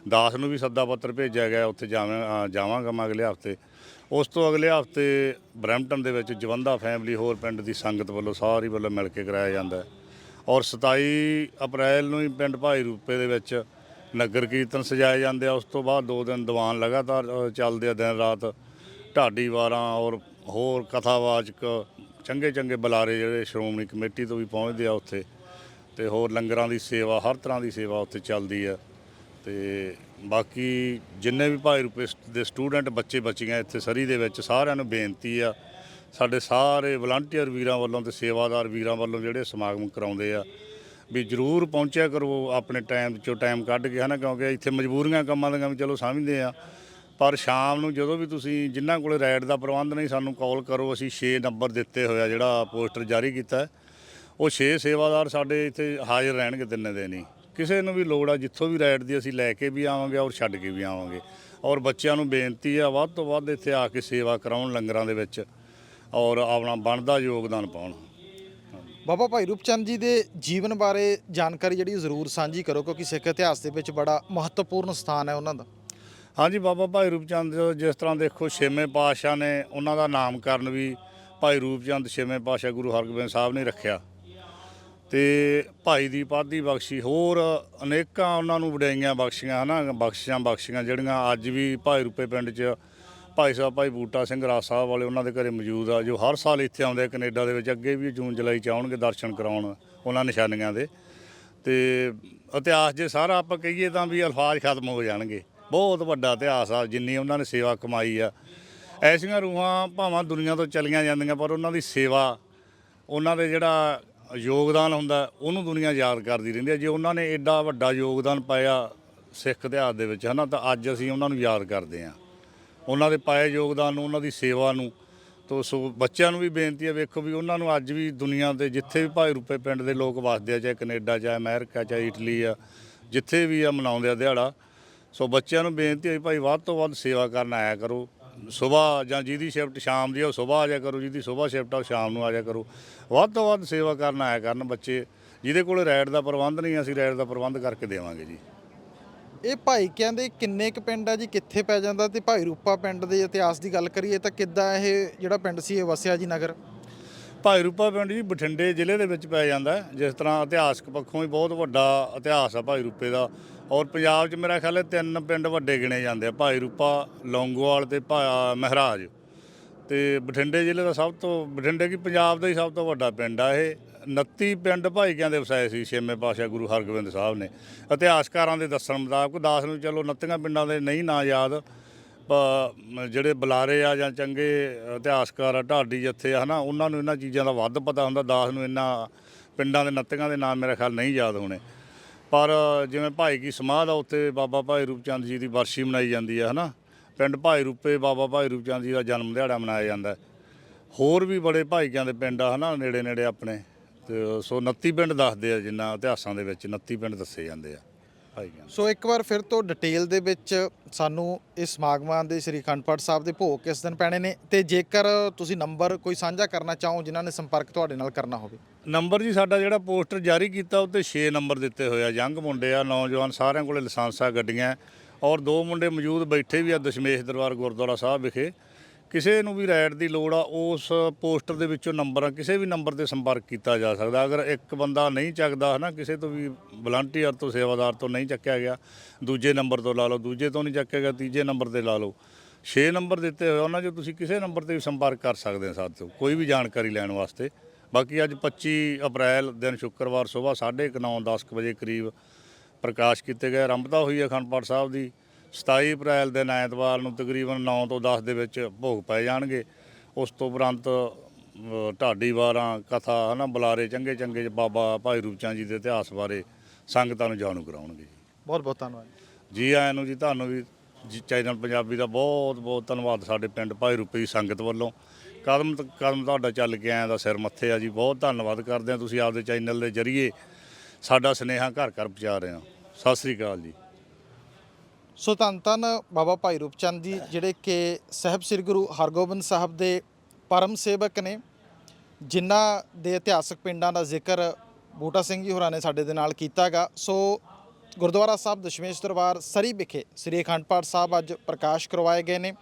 ਦਾਸ ਨੂੰ ਵੀ ਸੱਦਾ ਪੱਤਰ ਭੇਜਿਆ ਗਿਆ, ਉੱਥੇ ਜਾਵਾਂ ਜਾਵਾਂਗਾ ਮੈਂ ਅਗਲੇ ਹਫ਼ਤੇ। ਉਸ ਤੋਂ ਅਗਲੇ ਹਫ਼ਤੇ ਬਰੈਂਪਟਨ ਦੇ ਵਿੱਚ ਜਵੰਦਾ ਫੈਮਿਲੀ ਹੋਰ ਪਿੰਡ ਦੀ ਸੰਗਤ ਵੱਲੋਂ ਸਾਰੀ ਵੱਲੋਂ ਮਿਲ ਕੇ ਕਰਾਇਆ ਜਾਂਦਾ। ਔਰ 27 ਅਪ੍ਰੈਲ ਨੂੰ ਹੀ ਪਿੰਡ ਭਾਈ ਰੂਪੇ ਦੇ ਵਿੱਚ ਨਗਰ ਕੀਰਤਨ ਸਜਾਏ ਜਾਂਦੇ ਆ, ਉਸ ਤੋਂ ਬਾਅਦ ਦੋ ਦਿਨ ਦੀਵਾਨ ਲਗਾਤਾਰ ਚੱਲਦੇ ਆ ਦਿਨ ਰਾਤ। ਢਾਡੀ ਵਾਰਾਂ ਔਰ ਹੋਰ ਕਥਾਵਾਚਕ ਚੰਗੇ ਚੰਗੇ ਬੁਲਾਰੇ ਜਿਹੜੇ ਸ਼੍ਰੋਮਣੀ ਕਮੇਟੀ ਤੋਂ ਵੀ ਪਹੁੰਚਦੇ ਆ ਉੱਥੇ। ਤੇ ਹੋਰ ਲੰਗਰਾਂ ਦੀ ਸੇਵਾ, ਹਰ ਤਰ੍ਹਾਂ ਦੀ ਸੇਵਾ ਉੱਥੇ ਚੱਲਦੀ ਆ। ਤੇ ਬਾਕੀ ਜਿੰਨੇ ਵੀ ਭਾਈ ਰੂਪੇ ਦੇ ਸਟੂਡੈਂਟ ਬੱਚੇ ਬੱਚੀਆਂ ਇੱਥੇ ਸਰੀ ਦੇ ਵਿੱਚ, ਸਾਰਿਆਂ ਨੂੰ ਬੇਨਤੀ ਆ, ਸਾਡੇ ਸਾਰੇ ਵਲੰਟੀਅਰ ਵੀਰਾਂ ਵੱਲੋਂ ਤੇ ਸੇਵਾਦਾਰ ਵੀਰਾਂ ਵੱਲੋਂ ਜਿਹੜੇ ਸਮਾਗਮ ਕਰਾਉਂਦੇ ਆ ਵੀ ਜਰੂਰ ਪਹੁੰਚਿਆ ਕਰੋ ਆਪਣੇ ਟਾਈਮ ਚੋਂ ਟਾਈਮ ਕੱਢ ਕੇ, ਹਨਾ? ਕਿਉਂਕਿ ਇੱਥੇ ਮਜਬੂਰੀਆਂ ਕੰਮਾਂ ਦੀਆਂ ਵੀ ਚਲੋ ਸਮਝਦੇ ਆ। ਪਰ ਸ਼ਾਮ ਨੂੰ ਜਦੋਂ ਵੀ ਤੁਸੀਂ ਜਿਨ੍ਹਾਂ ਕੋਲੇ ਰਾਈਡ ਦਾ ਪ੍ਰਬੰਧ ਨਹੀਂ, ਸਾਨੂੰ ਕਾਲ ਕਰੋ, ਅਸੀਂ 6 ਨੰਬਰ ਦਿੱਤੇ ਹੋਇਆ ਜਿਹੜਾ ਪੋਸਟਰ ਜਾਰੀ ਕੀਤਾ। ਉਹ 6 ਸੇਵਾਦਾਰ ਸਾਡੇ ਇੱਥੇ ਹਾਜ਼ਰ ਰਹਿਣਗੇ ਤਿੰਨੇ ਦਿਨ ਹੀ। ਕਿਸੇ ਨੂੰ ਵੀ ਲੋੜ ਆ, ਜਿੱਥੋਂ ਵੀ ਰਾਈਡ ਦੀ ਅਸੀਂ ਲੈ ਕੇ ਵੀ ਆਵਾਂਗੇ ਔਰ ਛੱਡ ਕੇ ਵੀ ਆਵਾਂਗੇ। ਔਰ ਬੱਚਿਆਂ ਨੂੰ ਬੇਨਤੀ ਆ, ਵੱਧ ਤੋਂ ਵੱਧ ਇੱਥੇ ਆ ਕੇ ਸੇਵਾ ਕਰਾਉਣ ਲੰਗਰਾਂ ਦੇ ਵਿੱਚ। ਔਰ ਆਪਣਾ ਬਣਦਾ ਯੋਗਦਾਨ ਪਾਉਣ। ਬਾਬਾ ਭਾਈ ਰੂਪਚੰਦ ਜੀ ਦੇ ਜੀਵਨ ਬਾਰੇ ਜਾਣਕਾਰੀ ਜਿਹੜੀ ਜ਼ਰੂਰ ਸਾਂਝੀ ਕਰੋ, ਕਿਉਂਕਿ ਸਿੱਖ ਇਤਿਹਾਸ ਦੇ ਵਿੱਚ ਬੜਾ ਮਹੱਤਵਪੂਰਨ ਸਥਾਨ ਹੈ ਉਹਨਾਂ ਦਾ। ਹਾਂਜੀ, ਬਾਬਾ ਭਾਈ ਰੂਪਚੰਦ ਜਿਸ ਤਰ੍ਹਾਂ ਦੇਖੋ ਛੇਵੇਂ ਪਾਤਸ਼ਾਹ ਨੇ ਉਹਨਾਂ ਦਾ ਨਾਮਕਰਨ ਵੀ ਭਾਈ ਰੂਪਚੰਦ ਛੇਵੇਂ ਪਾਤਸ਼ਾਹ ਗੁਰੂ ਹਰਗੋਬਿੰਦ ਸਾਹਿਬ ਨੇ ਰੱਖਿਆ। ਤੇ ਭਾਈ ਦੀ ਪਾਦੀ ਬਖਸ਼ੀ ਹੋਰ ਅਨੇਕਾਂ ਉਹਨਾਂ ਨੂੰ ਵਡਿਆਈਆਂ ਬਖਸ਼ੀਆਂ, ਹਨਾ ਬਖਸ਼ੀਆਂ ਬਖਸ਼ੀਆਂ ਜਿਹੜੀਆਂ ਅੱਜ ਵੀ ਭਾਈ ਰੂਪੇ ਪਿੰਡ 'ਚ ਭਾਈ ਸਾਹਿਬ, ਭਾਈ ਬੂਟਾ ਸਿੰਘ ਰਾਜ ਸਾਹਿਬ ਵਾਲੇ ਉਹਨਾਂ ਦੇ ਘਰੇ ਮੌਜੂਦ ਆ, ਜੋ ਹਰ ਸਾਲ ਇੱਥੇ ਆਉਂਦੇ ਆ ਕੈਨੇਡਾ ਦੇ ਵਿੱਚ। ਅੱਗੇ ਵੀ ਜੂਨ, ਜੁਲਾਈ ਚ ਆਉਣਗੇ ਦਰਸ਼ਨ ਕਰਾਉਣ ਉਹਨਾਂ ਨਿਸ਼ਾਨੀਆਂ ਦੇ। ਤੇ ਇਤਿਹਾਸ ਜੇ ਸਾਰਾ ਆਪਾਂ ਕਹੀਏ ਤਾਂ ਵੀ ਅਲਫਾਜ਼ ਖਤਮ ਹੋ ਜਾਣਗੇ। ਬਹੁਤ ਵੱਡਾ ਇਤਿਹਾਸ ਆ, ਜਿੰਨੀ ਉਹਨਾਂ ਨੇ ਸੇਵਾ ਕਮਾਈ ਆ। ਐਸੀਆਂ ਰੂਹਾਂ ਭਾਵਾਂ ਦੁਨੀਆ ਤੋਂ ਚਲੀਆਂ ਜਾਂਦੀਆਂ, ਪਰ ਉਹਨਾਂ ਦੀ ਸੇਵਾ, ਉਹਨਾਂ ਦੇ ਜਿਹੜਾ ਯੋਗਦਾਨ ਹੁੰਦਾ, ਉਹਨੂੰ ਦੁਨੀਆ ਯਾਦ ਕਰਦੀ ਰਹਿੰਦੀ ਹੈ ਜੇ ਉਹਨਾਂ ਨੇ ਐਡਾ ਵੱਡਾ ਯੋਗਦਾਨ ਪਾਇਆ ਸਿੱਖ ਇਤਿਹਾਸ ਦੇ ਵਿੱਚ, ਹਨਾ, ਤਾਂ ਅੱਜ ਅਸੀਂ ਉਹਨਾਂ ਨੂੰ ਯਾਦ ਕਰਦੇ ਹਾਂ ਉਹਨਾਂ ਦੇ ਪਾਏ ਯੋਗਦਾਨ ਨੂੰ, ਉਹਨਾਂ ਦੀ ਸੇਵਾ ਨੂੰ। ਤੋ ਸੋ ਬੱਚਿਆਂ ਨੂੰ ਵੀ ਬੇਨਤੀ ਹੈ, ਵੇਖੋ ਵੀ ਉਹਨਾਂ ਨੂੰ ਅੱਜ ਵੀ ਦੁਨੀਆ ਦੇ ਜਿੱਥੇ ਵੀ ਭਾਈ ਰੂਪੇ ਪਿੰਡ ਦੇ ਲੋਕ ਵਸਦੇ ਆ, ਚਾਹੇ ਕੈਨੇਡਾ, ਚਾਹੇ ਅਮਰੀਕਾ, ਚਾਹੇ ਇਟਲੀ ਆ, ਜਿੱਥੇ ਵੀ ਆ ਮਨਾਉਂਦੇ ਆ ਦਿਹਾੜਾ। ਸੋ ਬੱਚਿਆਂ ਨੂੰ ਬੇਨਤੀ ਹੈ ਭਾਈ ਵੱਧ ਤੋਂ ਵੱਧ ਸੇਵਾ ਕਰਨ ਆਇਆ ਕਰੋ। ਸਵੇਰ ਜਾਂ ਜਿਹਦੀ ਸ਼ਿਫਟ ਸ਼ਾਮ ਦੀ ਆ, ਉਹ ਸਵੇਰ ਆ ਜਾਇਆ ਕਰੋ, ਜਿਹਦੀ ਸਵੇਰ ਸ਼ਿਫਟ ਆ, ਉਹ ਸ਼ਾਮ ਨੂੰ ਆ ਜਾਇਆ ਕਰੋ। ਵੱਧ ਤੋਂ ਵੱਧ ਸੇਵਾ ਕਰਨ ਆਇਆ ਕਰਨ ਬੱਚੇ, ਜਿਹਦੇ ਕੋਲ ਰਾਈਡ ਦਾ ਪ੍ਰਬੰਧ ਨਹੀਂ, ਅਸੀਂ ਰਾਈਡ ਦਾ ਪ੍ਰਬੰਧ ਕਰਕੇ ਦੇਵਾਂਗੇ ਜੀ। ਇਹ ਭਾਈ ਕਹਿੰਦੇ ਕਿੰਨੇ ਕੁ ਪਿੰਡ ਆ ਜੀ, ਕਿੱਥੇ ਪੈ ਜਾਂਦਾ ਤੇ ਭਾਈ ਰੂਪਾ ਪਿੰਡ ਦੇ ਇਤਿਹਾਸ ਦੀ ਗੱਲ ਕਰੀਏ ਤਾਂ ਕਿੱਦਾਂ ਇਹ ਜਿਹੜਾ ਪਿੰਡ ਸੀ ਇਹ ਵਸਿਆ ਜੀ ਨਗਰ? ਭਾਈ ਰੂਪਾ ਪਿੰਡ ਜੀ ਬਠਿੰਡੇ ਜ਼ਿਲ੍ਹੇ ਦੇ ਵਿੱਚ ਪੈ ਜਾਂਦਾ ਜਿਸ ਤਰ੍ਹਾਂ ਇਤਿਹਾਸਕ ਪੱਖੋਂ ਵੀ ਬਹੁਤ ਵੱਡਾ ਇਤਿਹਾਸ ਆ ਭਾਈ ਰੂਪੇ ਦਾ। ਔਰ ਪੰਜਾਬ 'ਚ ਮੇਰਾ ਖਿਆਲ ਹੈ ਤਿੰਨ ਪਿੰਡ ਵੱਡੇ ਗਿਣੇ ਜਾਂਦੇ ਆ, ਭਾਈ ਰੂਪਾ, ਲੌਂਗੋਵਾਲ ਤੇ ਭਾ- ਮਹਿਰਾਜ। ਤੇ ਬਠਿੰਡੇ ਜ਼ਿਲ੍ਹੇ ਦਾ ਸਭ ਤੋਂ, ਬਠਿੰਡੇ ਕੀ ਪੰਜਾਬ ਦਾ ਹੀ ਸਭ ਤੋਂ ਵੱਡਾ ਪਿੰਡ ਆ ਇਹ। 29 ਪਿੰਡ ਭਾਈਕਿਆਂ ਦੇ ਵਸਾਏ ਸੀ, ਛੇਵੇਂ ਪਾਤਸ਼ਾਹ ਗੁਰੂ ਹਰਗੋਬਿੰਦ ਸਾਹਿਬ ਨੇ। ਇਤਿਹਾਸਕਾਰਾਂ ਦੇ ਦੱਸਣ ਮੁਤਾਬਕ ਦਾਸ ਨੂੰ ਚਲੋ 29 ਪਿੰਡਾਂ ਦੇ ਨਹੀਂ ਨਾਂ ਯਾਦ ਜਿਹੜੇ ਬੁਲਾਰੇ ਆ ਜਾਂ ਚੰਗੇ ਇਤਿਹਾਸਕਾਰ ਆ, ਢਾਡੀ ਜੱਥੇ ਆ, ਹਨਾ, ਉਹਨਾਂ ਨੂੰ ਇਹਨਾਂ ਚੀਜ਼ਾਂ ਦਾ ਵੱਧ ਪਤਾ ਹੁੰਦਾ, ਦਾਸ ਨੂੰ ਇਹਨਾਂ ਪਿੰਡਾਂ ਦੇ ਨੱਤੀਆਂ ਦੇ ਨਾਮ ਮੇਰੇ ਖਿਆਲ ਨਹੀਂ ਯਾਦ ਹੋਣੇ। ਪਰ ਜਿਵੇਂ ਭਾਈ ਕੀ ਸਮਾਧ ਆ, ਉੱਥੇ ਬਾਬਾ ਭਾਈ ਰੂਪਚੰਦ ਜੀ ਦੀ ਵਰਸੀ ਮਨਾਈ ਜਾਂਦੀ ਹੈ ਹਨਾ। ਪਿੰਡ ਭਾਈ ਰੂਪੇ, ਬਾਬਾ ਭਾਈ ਰੂਪਚੰਦ ਜੀ ਦਾ ਜਨਮ ਦਿਹਾੜਾ ਮਨਾਇਆ ਜਾਂਦਾ। ਹੋਰ ਵੀ ਬੜੇ ਭਾਈਕਿਆਂ ਦੇ ਪਿੰਡ ਆ, ਹਨਾ ਨੇੜੇ ਨੇੜੇ ਆਪਣੇ। ਤੇ ਸੋ 29 ਪਿੰਡ ਦੱਸਦੇ ਆ ਜਿੰਨਾ ਇਤਿਹਾਸਾਂ ਦੇ ਵਿੱਚ 29 ਪਿੰਡ ਦੱਸੇ ਜਾਂਦੇ ਆ। ਭਾਈਕਿਆਂ ਦੇ। ਸੋ ਇੱਕ ਵਾਰ ਫਿਰ ਤੋਂ ਡਿਟੇਲ ਦੇ ਵਿੱਚ ਸਾਨੂੰ ਇਸ ਸਮਾਗਮਾਂ ਦੇ ਸ੍ਰੀ ਅਖੰਡ ਪਾਠ ਸਾਹਿਬ ਦੇ ਭੋਗ ਕਿਸ ਦਿਨ ਪੈਣੇ ਨੇ ਤੇ ਜੇਕਰ ਤੁਸੀਂ ਨੰਬਰ ਕੋਈ ਸਾਂਝਾ ਕਰਨਾ ਚਾਹੋ ਜਿਨ੍ਹਾਂ ਨੇ ਸੰਪਰਕ ਤੁਹਾਡੇ ਨਾਲ ਕਰਨਾ ਹੋਵੇ। ਨੰਬਰ ਜੀ ਸਾਡਾ ਜਿਹੜਾ ਪੋਸਟਰ ਜਾਰੀ ਕੀਤਾ ਉੱਤੇ 6 ਨੰਬਰ ਦਿੱਤੇ ਹੋਏ ਆ। ਯੰਗ ਮੁੰਡੇ ਆ ਨੌਜਵਾਨ ਸਾਰਿਆਂ ਕੋਲੇ ਲਾਇਸੈਂਸਾਂ ਗੱਡੀਆਂ ਔਰ ਦੋ ਮੁੰਡੇ ਮੌਜੂਦ ਬੈਠੇ ਵੀ ਆ ਦਸ਼ਮੇਸ਼ ਦਰਬਾਰ ਗੁਰਦੁਆਰਾ ਸਾਹਿਬ ਵਿਖੇ। ਕਿਸੇ ਨੂੰ ਵੀ ਰਾਈਡ ਦੀ ਲੋੜ ਆ, ਉਸ ਪੋਸਟਰ ਦੇ ਵਿੱਚੋਂ ਨੰਬਰ ਕਿਸੇ ਵੀ ਨੰਬਰ ਤੇ ਸੰਪਰਕ ਕੀਤਾ ਜਾ ਸਕਦਾ। ਅਗਰ ਇੱਕ ਬੰਦਾ ਨਹੀਂ ਚੱਕਦਾ, ਹਨਾ, ਕਿਸੇ ਤੋਂ ਵੀ ਵਲੰਟੀਅਰ ਤੋਂ, ਸੇਵਾਦਾਰ ਤੋਂ ਨਹੀਂ ਚੱਕਿਆ ਗਿਆ, ਦੂਜੇ ਨੰਬਰ ਤੋਂ ਲਾ ਲਓ, ਦੂਜੇ ਤੋਂ ਨਹੀਂ ਚੱਕਿਆ ਗਿਆ, ਤੀਜੇ ਨੰਬਰ ਤੇ ਲਾ ਲਓ 6 ਨੰਬਰ ਦਿੱਤੇ ਹੋਏ ਉਹਨਾਂ 'ਚੋਂ ਤੁਸੀਂ ਕਿਸੇ ਨੰਬਰ ਤੇ ਵੀ ਸੰਪਰਕ ਕਰ ਸਕਦੇ ਹੋ ਸਾਡੇ ਤੋਂ ਕੋਈ ਵੀ ਜਾਣਕਾਰੀ ਲੈਣ ਵਾਸਤੇ। ਬਾਕੀ ਅੱਜ 25 ਅਪ੍ਰੈਲ, ਦਿਨ ਸ਼ੁੱਕਰਵਾਰ, ਸਵੇਰ 9:30 10 ਵਜੇ ਕਰੀਬ ਪ੍ਰਕਾਸ਼ ਕੀਤੇ ਗਏ। ਆਰੰਭਤਾ ਹੋਈ ਹੈ ਅਖੰਡ ਪਾਠ ਸਾਹਿਬ ਦੀ। 27 ਅਪ੍ਰੈਲ ਦਿਨ ਐਤਵਾਰ ਨੂੰ ਤਕਰੀਬਨ 9 ਤੋਂ 10 ਦੇ ਵਿੱਚ ਭੋਗ ਪਏ ਜਾਣਗੇ। ਉਸ ਤੋਂ ਉਪਰੰਤ ਢਾਡੀ ਵਾਰਾਂ ਕਥਾ ਹਨਾ ਬੁਲਾਰੇ ਚੰਗੇ ਚੰਗੇ ਬਾਬਾ ਭਾਈ ਰੂਪ ਚੰਦ ਜੀ ਦੇ ਇਤਿਹਾਸ ਬਾਰੇ ਸੰਗਤਾਂ ਨੂੰ ਜਾਣੂ ਕਰਾਉਣਗੇ ਬਹੁਤ ਬਹੁਤ ਧੰਨਵਾਦ ਜੀ। ਆਇਆਂ ਨੂੰ ਜੀ ਤੁਹਾਨੂੰ ਵੀ ਜੀ ਚੈਨਲ ਪੰਜਾਬੀ ਦਾ ਬਹੁਤ ਬਹੁਤ ਧੰਨਵਾਦ ਸਾਡੇ ਪਿੰਡ ਭਾਈ ਰੂਪੇ ਦੀ ਸੰਗਤ ਵੱਲੋਂ। ਕਦਮ ਕਦਮ ਤੁਹਾਡਾ ਚੱਲ ਕੇ ਆਇਆ ਦਾ ਸਿਰ ਮੱਥੇ ਆ ਜੀ। ਬਹੁਤ ਧੰਨਵਾਦ ਕਰਦੇ ਆ ਤੁਸੀਂ ਆਪਦੇ ਚੈਨਲ ਦੇ ਜ਼ਰੀਏ ਸਾਡਾ ਸੁਨੇਹਾ ਘਰ ਘਰ ਪਹੁੰਚਾ ਰਹੇ ਹੋ। ਸਤਿ ਸ੍ਰੀ ਅਕਾਲ ਜੀ। ਸੋ ਧੰਨ ਧੰਨ ਬਾਬਾ ਭਾਈ ਰੂਪ ਚੰਦ ਜੀ, ਜਿਹੜੇ ਕਿ ਸਾਹਿਬ ਸ੍ਰੀ ਗੁਰੂ ਹਰਗੋਬਿੰਦ ਸਾਹਿਬ ਦੇ ਪਰਮ ਸੇਵਕ ਨੇ, ਜਿਨ੍ਹਾਂ ਦੇ ਇਤਿਹਾਸਕ ਪਿੰਡਾਂ ਦਾ ਜ਼ਿਕਰ ਬੂਟਾ ਸਿੰਘ ਜੀ ਹੋਰਾਂ ਨੇ ਸਾਡੇ ਦੇ ਨਾਲ ਕੀਤਾਗਾ। ਸੋ ਗੁਰਦੁਆਰਾ ਸਾਹਿਬ ਦਸ਼ਮੇਸ਼ ਦਰਬਾਰ ਸਰੀ ਵਿਖੇ ਸ੍ਰੀ ਅਖੰਡ ਪਾਠ ਸਾਹਿਬ ਅੱਜ ਪ੍ਰਕਾਸ਼ ਕਰਵਾਏ ਗਏ ਨੇ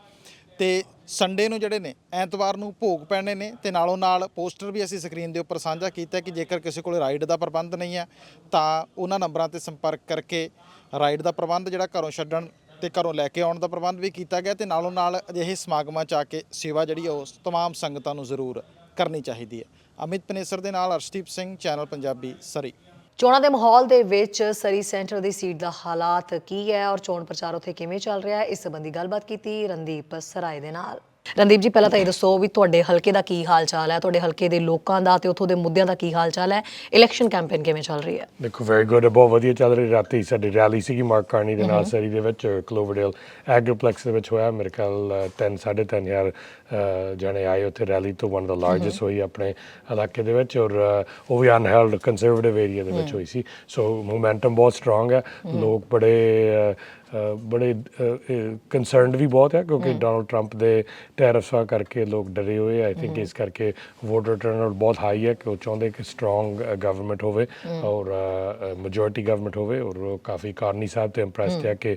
ਤੇ ਸੰਡੇ ਨੂੰ ਜਿਹੜੇ ਨੇ, ਐਤਵਾਰ ਨੂੰ ਭੋਗ ਪੈਣੇ ਨੇ ਤੇ ਨਾਲੋਂ ਨਾਲ ਪੋਸਟਰ ਵੀ ਅਸੀਂ ਸਕਰੀਨ ਦੇ ਉੱਪਰ ਸਾਂਝਾ ਕੀਤਾ ਕਿ ਜੇਕਰ ਕਿਸੇ ਕੋਲ ਰਾਈਡ ਦਾ ਪ੍ਰਬੰਧ ਨਹੀਂ ਹੈ, ਤਾਂ ਉਹਨਾਂ ਨੰਬਰਾਂ ਤੇ ਸੰਪਰਕ ਕਰਕੇ ਰਾਈਡ ਦਾ ਪ੍ਰਬੰਧ ਜਿਹੜਾ ਘਰੋਂ ਛੱਡਣ ਤੇ ਘਰੋਂ ਲੈ ਕੇ ਆਉਣ ਦਾ ਪ੍ਰਬੰਧ ਵੀ ਕੀਤਾ ਗਿਆ ਤੇ ਨਾਲੋਂ ਨਾਲ ਅਜਿਹੇ ਸਮਾਗਮਾਂ 'ਚ ਆ ਕੇ ਸੇਵਾ ਜਿਹੜੀ ਉਹ ਤਮਾਮ ਸੰਗਤਾਂ ਨੂੰ ਜ਼ਰੂਰ ਕਰਨੀ ਚਾਹੀਦੀ ਹੈ। ਅਮਿਤ ਪਨੇਸਰ ਦੇ ਨਾਲ ਅਰਸ਼ਦੀਪ ਸਿੰਘ, ਚੈਨਲ ਪੰਜਾਬੀ, ਸਰੀ। ਚੋਣਾਂ ਦੇ ਮਾਹੌਲ ਦੇ ਵਿੱਚ ਸਰੀ ਸੈਂਟਰ ਦੀ ਸੀਟ ਦਾ ਹਾਲਾਤ ਕੀ ਹੈ ਔਰ ਚੋਣ ਪ੍ਰਚਾਰ ਉੱਥੇ ਕਿਵੇਂ ਚੱਲ ਰਿਹਾ ਹੈ, ਇਸ ਸੰਬੰਧੀ ਗੱਲਬਾਤ ਕੀਤੀ ਰਣਦੀਪ ਸਰਾਏ ਦੇ ਨਾਲ। ਰਣਦੀਪ ਜੀ ਪਹਿਲਾਂ ਤਾਂ ਇਹ ਦੱਸੋ ਵੀ ਤੁਹਾਡੇ ਹਲਕੇ ਦਾ ਕੀ ਹਾਲ ਚਾਲ ਹੈ? ਤੁਹਾਡੇ ਹਲਕੇ ਦੇ ਲੋਕਾਂ ਦਾ ਤੇ ਉੱਥੋਂ ਦੇ ਮੁੱਦਿਆਂ ਦਾ ਕੀ ਹਾਲ ਚਾਲ ਹੈ? ਇਲੈਕਸ਼ਨ ਕੈਂਪੇਨ ਕਿਵੇਂ ਚੱਲ ਰਹੀ ਹੈ? ਦੇਖੋ ਵੈਰੀ ਗੁੱਡ ਬਹੁਤ ਵਧੀਆ ਚੱਲ ਰਹੀ ਰਾਤੀ ਸਾਡੀ ਰੈਲੀ ਸੀਗੀ ਮਾਰਕ ਕਾਰਨੀ ਦੇ ਨਾਲ ਸਰੀ ਦੇ ਵਿੱਚ ਕਲੋਵਰਡੇਲ ਐਗਰੀਪਲੈਕਸ ਦੇ ਵਿੱਚ ਹੋਇਆ। ਮੇਰੇ ਖਿਆਲ 3 3.5 ਹਜ਼ਾਰ ਅ, ਜਣੇ ਆਏ ਉੱਥੇ ਰੈਲੀ ਤੋਂ। ਵਨ ਦਾ ਲਾਰਜੈਸਟ ਹੋਈ ਆਪਣੇ ਇਲਾਕੇ ਦੇ ਵਿੱਚ ਔਰ ਉਹ ਵੀ ਅਨਹੈਲਡ ਕੰਜ਼ਰਵੇਟਿਵ ਏਰੀਆ ਦੇ ਵਿੱਚ ਹੋਈ ਸੀ। ਸੋ ਮੋਮੈਂਟਮ ਬਹੁਤ ਸਟਰੋਂਗ ਹੈ। ਲੋਕ ਬੜੇ ਬੜੇ ਕੰਸਰਨਡ ਵੀ ਬਹੁਤ ਹੈ ਕਿਉਂਕਿ ਡੋਨਲਡ 트ੰਪ ਦੇ ਟੈਰਿਫਸ ਕਰਕੇ ਲੋਕ ਡਰੇ ਹੋਏ ਆਈ ਥਿੰਕ ਇਸ ਕਰਕੇ ਵੋਟਰ ਟਰਨਆਊਟ ਬਹੁਤ ਹਾਈ ਹੈ ਕਿ ਉਹ ਚਾਹੁੰਦੇ ਕਿ ਸਟਰੋਂਗ ਗਵਰਨਮੈਂਟ ਹੋਵੇ ਔਰ ਮੈਜੋਰਿਟੀ ਗਵਰਨਮੈਂਟ ਹੋਵੇ ਔਰ ਉਹ ਕਾਫੀ ਕਾਰਨੀ ਸਾਹਿਬ ਤੇ ਇੰਪ੍ਰੈਸਡ ਹੈ ਕਿ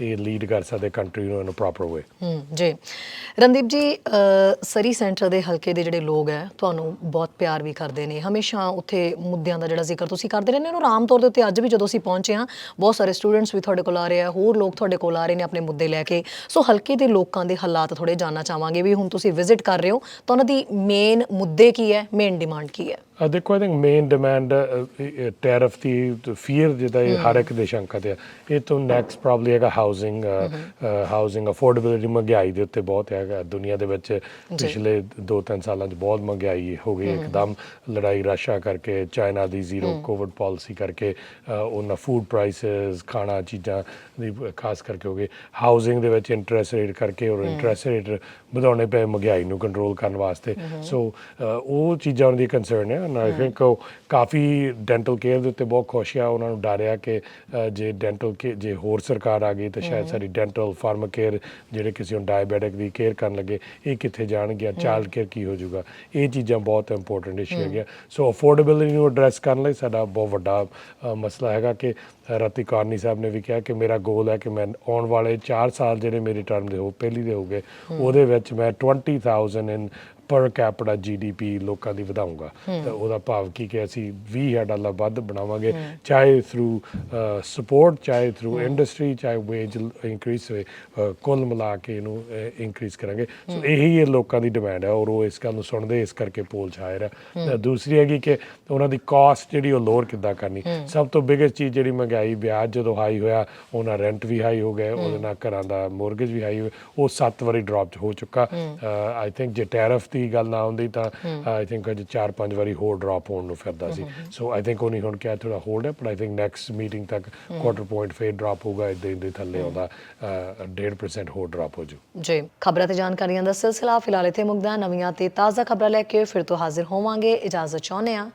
ਇਹ ਲੀਡ ਕਰ ਸਕਦੇ ਕੰਟਰੀ ਨੂੰ ਇਨ ਅ ਪ੍ਰੋਪਰ ਵੇ ਜੀ। ਰਣਦੀਪ ਜੀ ਸਰੀ ਸੈਂਟਰ ਦੇ ਹਲਕੇ ਦੇ ਜਿਹੜੇ ਲੋਕ ਹੈ ਤੁਹਾਨੂੰ ਬਹੁਤ ਪਿਆਰ ਵੀ ਕਰਦੇ ਨੇ। ਹਮੇਸ਼ਾ ਉੱਥੇ ਮੁੱਦਿਆਂ ਦਾ ਜਿਹੜਾ ਜ਼ਿਕਰ ਤੁਸੀਂ ਕਰਦੇ ਰਹਿੰਦੇ ਹੋ ਆਮ ਤੌਰ ਦੇ ਉੱਤੇ ਅੱਜ ਵੀ ਜਦੋਂ ਅਸੀਂ ਪਹੁੰਚੇ ਹਾਂ ਬਹੁਤ ਸਾਰੇ ਸਟੂਡੈਂਟਸ ਵੀ ਤੁਹਾਡੇ ਕੋਲ ਆ ਰਹੇ ਹੋਰ ਲੋਕ ਤੁਹਾਡੇ ਕੋਲ ਆ ਰਹੇ ਨੇ ਆਪਣੇ ਮੁੱਦੇ ਲੈ ਕੇ। ਸੋ ਹਲਕੇ ਦੇ ਲੋਕਾਂ ਦੇ ਹਾਲਾਤ ਥੋੜੇ ਜਾਨਣਾ ਚਾਹਾਂਗੇ ਵੀ ਹੁਣ ਤੁਸੀਂ ਵਿਜ਼ਿਟ ਕਰ ਰਹੇ ਹੋ। ਤਾਂ ਉਹਨਾਂ ਦੀ ਮੇਨ ਮੁੱਦੇ ਕੀ ਹੈ? ਮੇਨ ਡਿਮਾਂਡ ਕੀ ਹੈ? ਦੇਖੋ I think main demand tariff the fear ਜਿਹਦਾ ਇਹ ਹਰ ਇੱਕ ਦੇ ਸ਼ੰਕਾ ਤੇ ਇਹ ਤੋਂ ਨੈਕਸਟ ਪ੍ਰੋਬਬਲੀ ਹੈਗਾ ਹਾਊਸਿੰਗ ਹਾਊਸਿੰਗ ਅਫੋਰਡੇਬਿਲਿਟੀ ਮਹਿੰਗਾਈ ਦੇ ਉੱਤੇ ਬਹੁਤ ਹੈਗਾ। ਦੁਨੀਆ ਦੇ ਵਿੱਚ ਪਿਛਲੇ 2-3 ਸਾਲਾਂ 'ਚ ਬਹੁਤ ਮਹਿੰਗਾਈ ਹੋ ਗਈ। ਇੱਕਦਮ ਲੜਾਈ ਰਸ਼ੀਆ ਕਰਕੇ ਚਾਈਨਾ ਦੀ ਜ਼ੀਰੋ ਕੋਵਿਡ ਪਾਲਿਸੀ ਕਰਕੇ ਉਹਨਾਂ ਫੂਡ ਪ੍ਰਾਈਸਸ ਖਾਣਾ ਚੀਜ਼ਾਂ ਦੀ ਖਾਸ ਕਰਕੇ ਹੋ ਗਏ ਹਾਊਸਿੰਗ ਦੇ ਵਿੱਚ ਇੰਟਰਸਟ ਰੇਟ ਕਰਕੇ ਔਰ ਇੰਟਰਸਟ ਰੇਟ ਵਧਾਉਣੇ ਪਏ ਮਹਿੰਗਾਈ ਨੂੰ ਕੰਟਰੋਲ ਕਰਨ ਵਾਸਤੇ। ਸੋ ਉਹ ਚੀਜ਼ਾਂ ਦੀ ਕੰਸਰਨ ਹੈ ਨਾ ਆਈ ਥਿੰਕ ਉਹ ਕਾਫੀ ਡੈਂਟਲ ਕੇਅਰ ਦੇ ਉੱਤੇ ਬਹੁਤ ਖੁਸ਼ ਆ। ਉਹਨਾਂ ਨੂੰ ਡਰ ਆ ਕਿ ਜੇ ਡੈਂਟਲ ਕੇ ਜੇ ਹੋਰ ਸਰਕਾਰ ਆ ਗਈ ਤਾਂ ਸ਼ਾਇਦ ਸਾਡੀ ਡੈਂਟਲ ਫਾਰਮਾ ਕੇਅਰ ਜਿਹੜੇ ਕਿਸੇ ਨੂੰ ਡਾਇਬੀਟਿਕ ਦੀ ਕੇਅਰ ਕਰਨ ਲੱਗੇ ਇਹ ਕਿੱਥੇ ਜਾਣਗੇ ਚਾਈਲਡ ਕੇਅਰ ਕੀ ਹੋ ਜਾਊਗਾ। ਇਹ ਚੀਜ਼ਾਂ ਬਹੁਤ ਇੰਪੋਰਟੈਂਟ ਇਸ਼ੂ ਹੈਗੇ ਸੋ ਅਫੋਰਡੇਬਿਲਿਟੀ ਨੂੰ ਐਡਰੈਸ ਕਰਨ ਲਈ ਸਾਡਾ ਬਹੁਤ ਵੱਡਾ ਮਸਲਾ ਹੈਗਾ ਕਿ ਰਤੀ ਕਾਰਨੀ ਸਾਹਿਬ ਨੇ ਵੀ ਕਿਹਾ ਕਿ ਮੇਰਾ ਗੋਲ ਹੈ ਕਿ ਮੈਂ ਆਉਣ ਵਾਲੇ 4 ਸਾਲ ਜਿਹੜੇ ਮੇਰੀ ਟਰਮ ਦੇ ਹੋ, ਪਹਿਲੀ ਦੇ ਹੋਗੇ ਉਹਦੇ ਵਿੱਚ ਮੈਂ 20000 ਇਨ ਪਰ ਕੈਪੀਟਾ ਜੀਡੀਪੀ ਲੋਕਾਂ ਦੀ ਵਧਾਉਂਗਾ ਤਾਂ ਉਹਦਾ ਭਾਵ ਕੀ ਕਿ ਅਸੀਂ 20000 ਡਾਲਰ ਵੱਧ ਬਣਾਵਾਂਗੇ। ਚਾਹੇ ਥਰੂ ਸਪੋਰਟ ਚਾਹੇ ਥਰੂ ਇੰਡਸਟਰੀ ਚਾਹੇ ਵੇਜ ਇਨਕਰੀਸ ਹੋਏ ਕੁੱਲ ਮਿਲਾ ਕੇ ਇਹਨੂੰ ਇਨਕਰੀਸ ਕਰਾਂਗੇ। ਸੋ ਇਹੀ ਇਹ ਲੋਕਾਂ ਦੀ ਡਿਮਾਂਡ ਹੈ ਔਰ ਉਹ ਇਸ ਗੱਲ ਨੂੰ ਸੁਣਦੇ ਇਸ ਕਰਕੇ ਪੋਲ ਛਾਇਰ ਹੈ। ਤਾਂ ਦੂਸਰੀ ਹੈਗੀ ਕਿ ਉਹਨਾਂ ਦੀ ਕਾਸਟ ਜਿਹੜੀ ਉਹ ਲੋਅਰ ਕਿੱਦਾਂ ਕਰਨੀ। ਸਭ ਤੋਂ ਬਿਗੇਸਟ ਚੀਜ਼ ਜਿਹੜੀ ਮਹਿੰਗਾਈ ਵਿਆਜ ਜਦੋਂ ਹਾਈ ਹੋਇਆ ਉਹਨਾਂ ਰੈਂਟ ਵੀ ਹਾਈ ਹੋ ਗਏ ਉਹਦੇ ਨਾਲ ਘਰਾਂ ਦਾ ਮੋਰਗੇਜ ਵੀ ਹਾਈ ਉਹ 7 ਵਾਰੀ ਡ੍ਰੌਪ ਹੋ ਚੁੱਕਾ। ਆਈ ਥਿੰਕ ਜੇ ਟੈਰਿਫ ਦੀ ਗੱਲ ਨਾ ਹੁੰਦੀ ਤਾਂ ਆਈ ਥਿੰਕ ਅਜੇ 4-5 ਵਾਰੀ ਹੋਰ ਡ੍ਰੌਪ ਹੋਣ ਨੂੰ ਫਿਰਦਾ ਸੀ। ਸੋ ਆਈ ਥਿੰਕ ਉਹਨੇ ਹੁਣ ਕਿਹਾ ਥੋੜਾ ਹੋਲਡ ਹੈ but I think next meeting ਤੱਕ ਕੁਆਟਰ ਪੁਆਇੰਟ ਫੇਰ ਡ੍ਰੌਪ ਹੋਗਾ ਇਦਾਂ ਦੇ ਥੱਲੇ ਆਉਂਦਾ ਅ, 1.5% ਹੋਰ ਡ੍ਰੌਪ ਹੋ ਜੂ ਜੀ ਖਬਰਾਂ ਤੇ ਜਾਣਕਾਰੀਆਂ ਦਾ ਸਿਲਸਿਲਾ ਫਿਲਹਾਲ ਇੱਥੇ ਮੁੱਕਦਾ। ਨਵੀਆਂ ਤੇ ਤਾਜ਼ਾ ਖਬਰਾਂ ਲੈ ਕੇ ਫਿਰ ਤੋਂ ਹਾਜ਼ਰ ਹੋਵਾਂਗੇ। ਇਜਾਜ਼ਤ ਚਾਹੁੰਦੇ ਹਾਂ।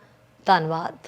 ਧੰਨਵਾਦ।